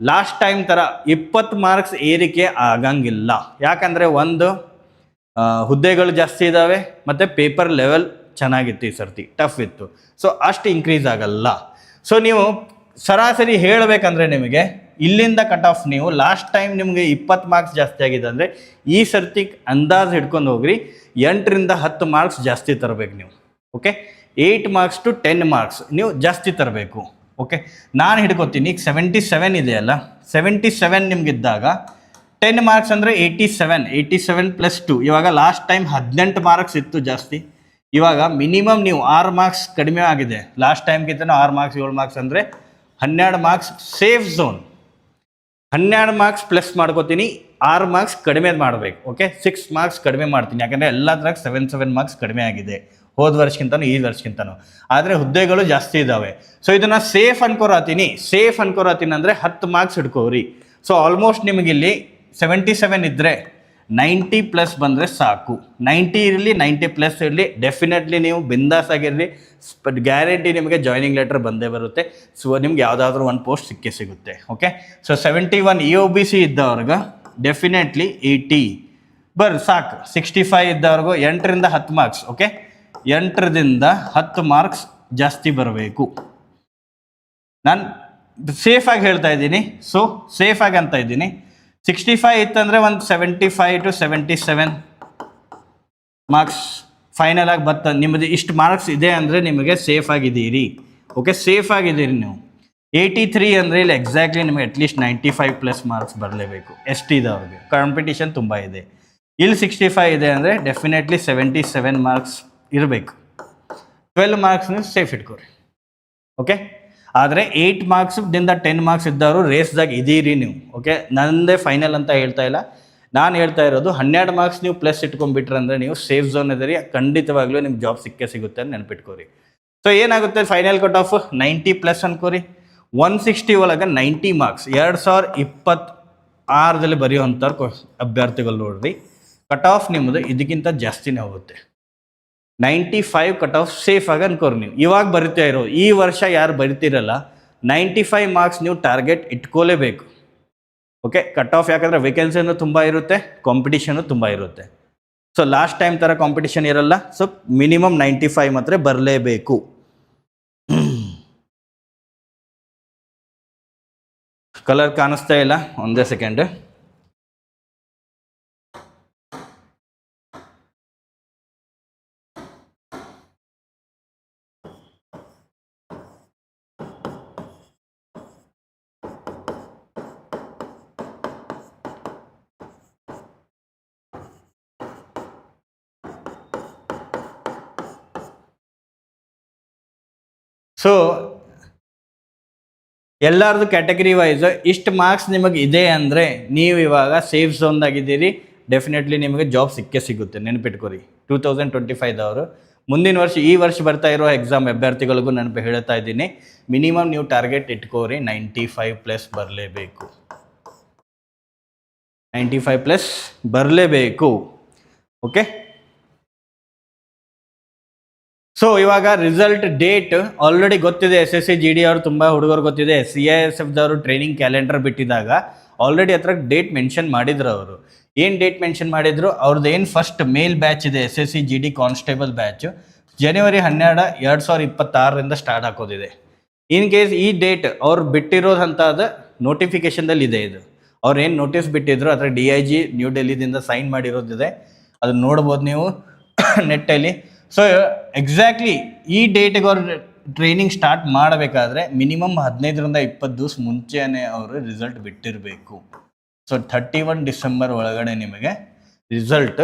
ಲಾಸ್ಟ್ ಟೈಮ್ ಥರ ಇಪ್ಪತ್ತು ಮಾರ್ಕ್ಸ್ ಏರಿಕೆ ಆಗಂಗಿಲ್ಲ. ಯಾಕಂದರೆ ಒಂದು ಹುದ್ದೆಗಳು ಜಾಸ್ತಿ ಇದ್ದಾವೆ ಮತ್ತು ಪೇಪರ್ ಲೆವೆಲ್ ಚೆನ್ನಾಗಿತ್ತು ಈ ಸರ್ತಿ. ಟಫ್ ಇತ್ತು. ಸೊ ಅಷ್ಟು ಇನ್ಕ್ರೀಸ್ ಆಗಲ್ಲ. ಸೊ ನೀವು ಸರಾಸರಿ ಹೇಳಬೇಕಂದ್ರೆ ನಿಮಗೆ ಇಲ್ಲಿಂದ ಕಟ್ ಆಫ್ ನೀವು ಲಾಸ್ಟ್ ಟೈಮ್ ನಿಮಗೆ ಇಪ್ಪತ್ತು ಮಾರ್ಕ್ಸ್ ಜಾಸ್ತಿ ಆಗಿದೆ ಅಂದರೆ ಈ ಸರ್ತಿ ಅಂದಾಜು ಹಿಡ್ಕೊಂಡು ಹೋಗ್ರಿ, ಎಂಟರಿಂದ ಹತ್ತು ಮಾರ್ಕ್ಸ್ ಜಾಸ್ತಿ ತರಬೇಕು ನೀವು. Okay eight marks to ten marks ನೀವು ಜಾಸ್ತಿ ತರಬೇಕು. ಓಕೆ ನಾನು ಹಿಡ್ಕೊತೀನಿ, ಈಗ ಸೆವೆಂಟಿ ಸೆವೆನ್ ಇದೆಯಲ್ಲ ಸೆವೆಂಟಿ ಸೆವೆನ್ ನಿಮ್ಗಿದ್ದಾಗ ಟೆನ್ ಮಾರ್ಕ್ಸ್ ಅಂದರೆ eighty seven eighty seven plus two ಇವಾಗ ಲಾಸ್ಟ್ ಟೈಮ್ ಹದಿನೆಂಟು ಮಾರ್ಕ್ಸ್ ಇತ್ತು ಜಾಸ್ತಿ. ಇವಾಗ ಮಿನಿಮಮ್ ನೀವು ಆರು ಮಾರ್ಕ್ಸ್ ಕಡಿಮೆ ಆಗಿದೆ. ಲಾಸ್ಟ್ ಟೈಮ್ಗಿಂತ ಆರು ಮಾರ್ಕ್ಸ್ ಏಳು ಮಾರ್ಕ್ಸ್ ಅಂದರೆ ಹನ್ನೆರಡು ಮಾರ್ಕ್ಸ್ ಸೇಫ್ ಝೋನ್ ಹನ್ನೆರಡು ಮಾರ್ಕ್ಸ್ ಪ್ಲಸ್ ಮಾಡ್ಕೋತೀನಿ, ಆರು ಮಾರ್ಕ್ಸ್ ಕಡಿಮೆ ಮಾಡಬೇಕು ಓಕೆ ಸಿಕ್ಸ್ ಮಾರ್ಕ್ಸ್ ಕಡಿಮೆ ಮಾಡ್ತೀನಿ, ಯಾಕಂದರೆ ಎಲ್ಲದ್ರಾಗ ಸೆವೆನ್ ಸೆವೆನ್ ಮಾರ್ಕ್ಸ್ ಕಡಿಮೆ ಆಗಿದೆ. ಹೋದ ವರ್ಷಕ್ಕಿಂತನೂ, ಈ ವರ್ಷಕ್ಕಿಂತನೂ. ಆದರೆ ಹುದ್ದೆಗಳು ಜಾಸ್ತಿ ಇದ್ದಾವೆ ಸೊ ಇದನ್ನು ಸೇಫ್ ಅನ್ಕೋರತೀನಿ. ಸೇಫ್ ಅನ್ಕೋರತೀನಿ ಅಂದರೆ ಹತ್ತು ಮಾರ್ಕ್ಸ್ ಹಿಡ್ಕೋರಿ ಸೊ ಆಲ್ಮೋಸ್ಟ್ ನಿಮಗಿಲ್ಲಿ ಸೆವೆಂಟಿ ಸೆವೆನ್ ಇದ್ದರೆ ನೈಂಟಿ ಪ್ಲಸ್ ಬಂದರೆ ಸಾಕು. ನೈಂಟಿ ಇರಲಿ, ನೈಂಟಿ ಪ್ಲಸ್ ಇರಲಿ ಡೆಫಿನೆಟ್ಲಿ ನೀವು ಬಿಂದಾಸ್ ಆಗಿರಲಿ ಗ್ಯಾರಂಟಿ ನಿಮಗೆ ಜಾಯ್ನಿಂಗ್ ಲೆಟರ್ ಬಂದೇ ಬರುತ್ತೆ. ಸೊ ನಿಮ್ಗೆ ಯಾವುದಾದ್ರೂ ಒಂದು ಪೋಸ್ಟ್ ಸಿಕ್ಕೇ ಸಿಗುತ್ತೆ okay so seventy one E O B C ಇದ್ದವ್ರಿಗೆ ಡೆಫಿನೆಟ್ಲಿ ಏಯ್ಟಿ ಬರ್ರಿ ಸಾಕು. ಸಿಕ್ಸ್ಟಿ ಫೈವ್ ಇದ್ದವ್ರಿಗೂ ಎಂಟರಿಂದ ಹತ್ತು ಮಾರ್ಕ್ಸ್ ಓಕೆ ಎಂಟರಿಂದ ಹತ್ತು ಮಾರ್ಕ್ಸ್ ಜಾಸ್ತಿ ಬರಬೇಕು. ನಾನು ಸೇಫಾಗಿ ಹೇಳ್ತಾ ಇದ್ದೀನಿ. ಸೊ ಸೇಫಾಗಿ ಅಂತ ಇದ್ದೀನಿ. ಸಿಕ್ಸ್ಟಿ ಫೈವ್ ಇತ್ತಂದರೆ ಒಂದು seventy five to seventy seven marks final ಆಗಿ ಬತ್ತ. ನಿಮ್ಮದು ಇಷ್ಟು ಮಾರ್ಕ್ಸ್ ಇದೆ ಅಂದರೆ ನಿಮಗೆ ಸೇಫ್ ಆಗಿದ್ದೀರಿ. ಓಕೆ ಸೇಫ್ ಆಗಿದ್ದೀರಿ ನೀವು. ಏಯ್ಟಿ ತ್ರೀ ಅಂದರೆ ಇಲ್ಲಿ ಎಕ್ಸಾಕ್ಟ್ಲಿ ನಿಮಗೆ at least ninety five plus marks ಬರಲೇಬೇಕು. ಎಷ್ಟು ಇದೆ ಅವ್ರಿಗೆ? ಕಾಂಪಿಟೇಷನ್ ತುಂಬ ಇದೆ. ಇಲ್ಲಿ ಸಿಕ್ಸ್ಟಿ ಫೈವ್ ಇದೆ ಅಂದರೆ ಡೆಫಿನೆಟ್ಲಿ ಸೆವೆಂಟಿ ಸೆವೆನ್ ಮಾರ್ಕ್ಸ್ ಇರಬೇಕು. ಟ್ವೆಲ್ ಮಾರ್ಕ್ಸ್ ನೀವು ಸೇಫ್ ಇಟ್ಕೊರಿ. ಓಕೆ ಆದರೆ ಏಯ್ಟ್ ಮಾರ್ಕ್ಸ್ದಿಂದ ಟೆನ್ ಮಾರ್ಕ್ಸ್ ಇದ್ದವರು ರೇಸ್ದಾಗ ಇದ್ದೀರಿ ನೀವು ಓಕೆ ನನ್ನದೇ ಫೈನಲ್ ಅಂತ ಹೇಳ್ತಾ ಇಲ್ಲ. ನಾನು ಹೇಳ್ತಾ ಇರೋದು ಹನ್ನೆರಡು ಮಾರ್ಕ್ಸ್ ನೀವು ಪ್ಲಸ್ ಇಟ್ಕೊಂಡ್ಬಿಟ್ರೆ ಅಂದರೆ ನೀವು ಸೇಫ್ ಝೋನ್ ಇದ್ದೀರಿ. ಖಂಡಿತವಾಗ್ಲೂ ನಿಮ್ಗೆ ಜಾಬ್ ಸಿಕ್ಕೇ ಸಿಗುತ್ತೆ ಅಂತ ನೆನ್ಪಿಟ್ಕೋರಿ. ಸೊ ಏನಾಗುತ್ತೆ final cut off ninety plus ಅನ್ಕೋರಿ. One sixty ಒಳಗೆ ನೈಂಟಿ ಮಾರ್ಕ್ಸ್ ಎರಡು ಸಾವಿರ ಇಪ್ಪತ್ತು ಆರದಲ್ಲಿ ಬರೆಯುವಂಥವ್ರು ಅಭ್ಯರ್ಥಿಗಳು ನೋಡ್ರಿ. ಕಟ್ ಆಫ್ ನಿಮ್ಮದು ಇದಕ್ಕಿಂತ ಜಾಸ್ತಿನೇ ಹೋಗುತ್ತೆ. Ninety five cut off safe ಆಗಿ ಅನ್ಕೋರಿ ನೀವು. ಇವಾಗ ಬರಿತಾ ಇರೋ, ಈ ವರ್ಷ ಯಾರು ಬರಿತಿರಲ್ಲ ನೈಂಟಿ ಫೈವ್ ಮಾರ್ಕ್ಸ್ ನೀವು ಟಾರ್ಗೆಟ್ ಇಟ್ಕೋಲೇಬೇಕು. ಓಕೆ ಕಟ್ ಆಫ್ ಯಾಕಂದರೆ ವೇಕೆನ್ಸಿನೂ ತುಂಬ ಇರುತ್ತೆ ಕಾಂಪಿಟಿಷನು ತುಂಬ ಇರುತ್ತೆ. ಸೊ ಲಾಸ್ಟ್ ಟೈಮ್ ಥರ ಕಾಂಪಿಟಿಷನ್ ಇರಲ್ಲ ಸೊ ಮಿನಿಮಮ್ ನೈಂಟಿ ಫೈವ್ ಮಾತ್ರ ಬರಲೇಬೇಕು. ಕಲರ್ ಕಾಣಿಸ್ತಾ ಇಲ್ಲ, ಒಂದೇ ಸೆಕೆಂಡ್ ಸೊ ಎಲ್ಲರದು ಕ್ಯಾಟಗರಿ ವೈಸ್ ಇಷ್ಟು ಮಾರ್ಕ್ಸ್ ನಿಮಗೆ ಇದೆ ಅಂದರೆ ನೀವು ಇವಾಗ ಸೇಫ್ ಝೋನ್ದಾಗಿದ್ದೀರಿ ಡೆಫಿನೆಟ್ಲಿ ನಿಮಗೆ ಜಾಬ್ ಸಿಕ್ಕೇ ಸಿಗುತ್ತೆ. ನೆನಪಿಟ್ಕೊರಿ. ಟೂ ತೌಸಂಡ್ ಟ್ವೆಂಟಿ ಫೈವ್ದವರು ಮುಂದಿನ ವರ್ಷ, ಈ ವರ್ಷ ಬರ್ತಾ ಇರೋ ಎಕ್ಸಾಮ್ ಅಭ್ಯರ್ಥಿಗಳಿಗೂ ನೆನಪು ಹೇಳ್ತಾ ಇದ್ದೀನಿ. ಮಿನಿಮಮ್ ನೀವು ಟಾರ್ಗೆಟ್ ಇಟ್ಕೋರಿ. ನೈಂಟಿ ಫೈವ್ ಪ್ಲಸ್ ಬರಲೇಬೇಕು. ನೈಂಟಿ ಫೈವ್ ಪ್ಲಸ್ ಬರಲೇಬೇಕು. ಓಕೆ ಸೊ ಇವಾಗ ರಿಸಲ್ಟ್ ಡೇಟ್ ಆಲ್ರೆಡಿ ಗೊತ್ತಿದೆ S S C G D ಅವ್ರು ತುಂಬ ಹುಡುಗರು ಗೊತ್ತಿದೆ. ಸಿ ಐ ಎಸ್ ಎಫ್ದವರು ಟ್ರೈನಿಂಗ್ ಕ್ಯಾಲೆಂಡರ್ ಬಿಟ್ಟಿದಾಗ ಆಲ್ರೆಡಿ ಹತ್ರ ಡೇಟ್ ಮೆನ್ಷನ್ ಮಾಡಿದ್ರು ಅವರು. ಏನು ಡೇಟ್ ಮೆನ್ಷನ್ ಮಾಡಿದ್ರು? ಅವ್ರದ್ದು ಏನು ಫಸ್ಟ್ ಮೇಲ್ ಬ್ಯಾಚ್ ಇದೆ S S C G D constable batch ಜನವರಿ ಹನ್ನೆರಡು, ಎರಡು ಸಾವಿರದ ಇಪ್ಪತ್ತಾರರಿಂದ ಸ್ಟಾರ್ಟ್ ಹಾಕೋದಿದೆ. ಇನ್ ಕೇಸ್ ಈ ಡೇಟ್ ಅವ್ರು ಬಿಟ್ಟಿರೋದಂಥದ್ದು ನೋಟಿಫಿಕೇಶನ್ದಲ್ಲಿ ಇದೆ ಇದು. ಅವ್ರು ಏನು ನೋಟಿಸ್ ಬಿಟ್ಟಿದ್ರು, ಅದರ ಡಿ ಐ ಜಿ ನ್ಯೂ ಡೆಲ್ಲಿದಿಂದ ಸೈನ್ ಮಾಡಿರೋದಿದೆ. ಅದನ್ನ ನೋಡ್ಬೋದು ನೀವು. ನೆಟ್ಟಲ್ಲಿ ಸೊ ಎಕ್ಸಾಕ್ಟ್ಲಿ ಈ ಡೇಟಿಗೆ ಅವ್ರು ಟ್ರೈನಿಂಗ್ ಸ್ಟಾರ್ಟ್ ಮಾಡಬೇಕಾದ್ರೆ ಮಿನಿಮಮ್ ಹದಿನೈದರಿಂದ ಇಪ್ಪತ್ತು ದಿವಸ ಮುಂಚೆನೇ ಅವರು ರಿಸಲ್ಟ್ ಬಿಟ್ಟಿರಬೇಕು. ಸೊ ಥರ್ಟಿ ಒನ್ ಡಿಸೆಂಬರ್ ಒಳಗಡೆ ನಿಮಗೆ ರಿಸಲ್ಟ್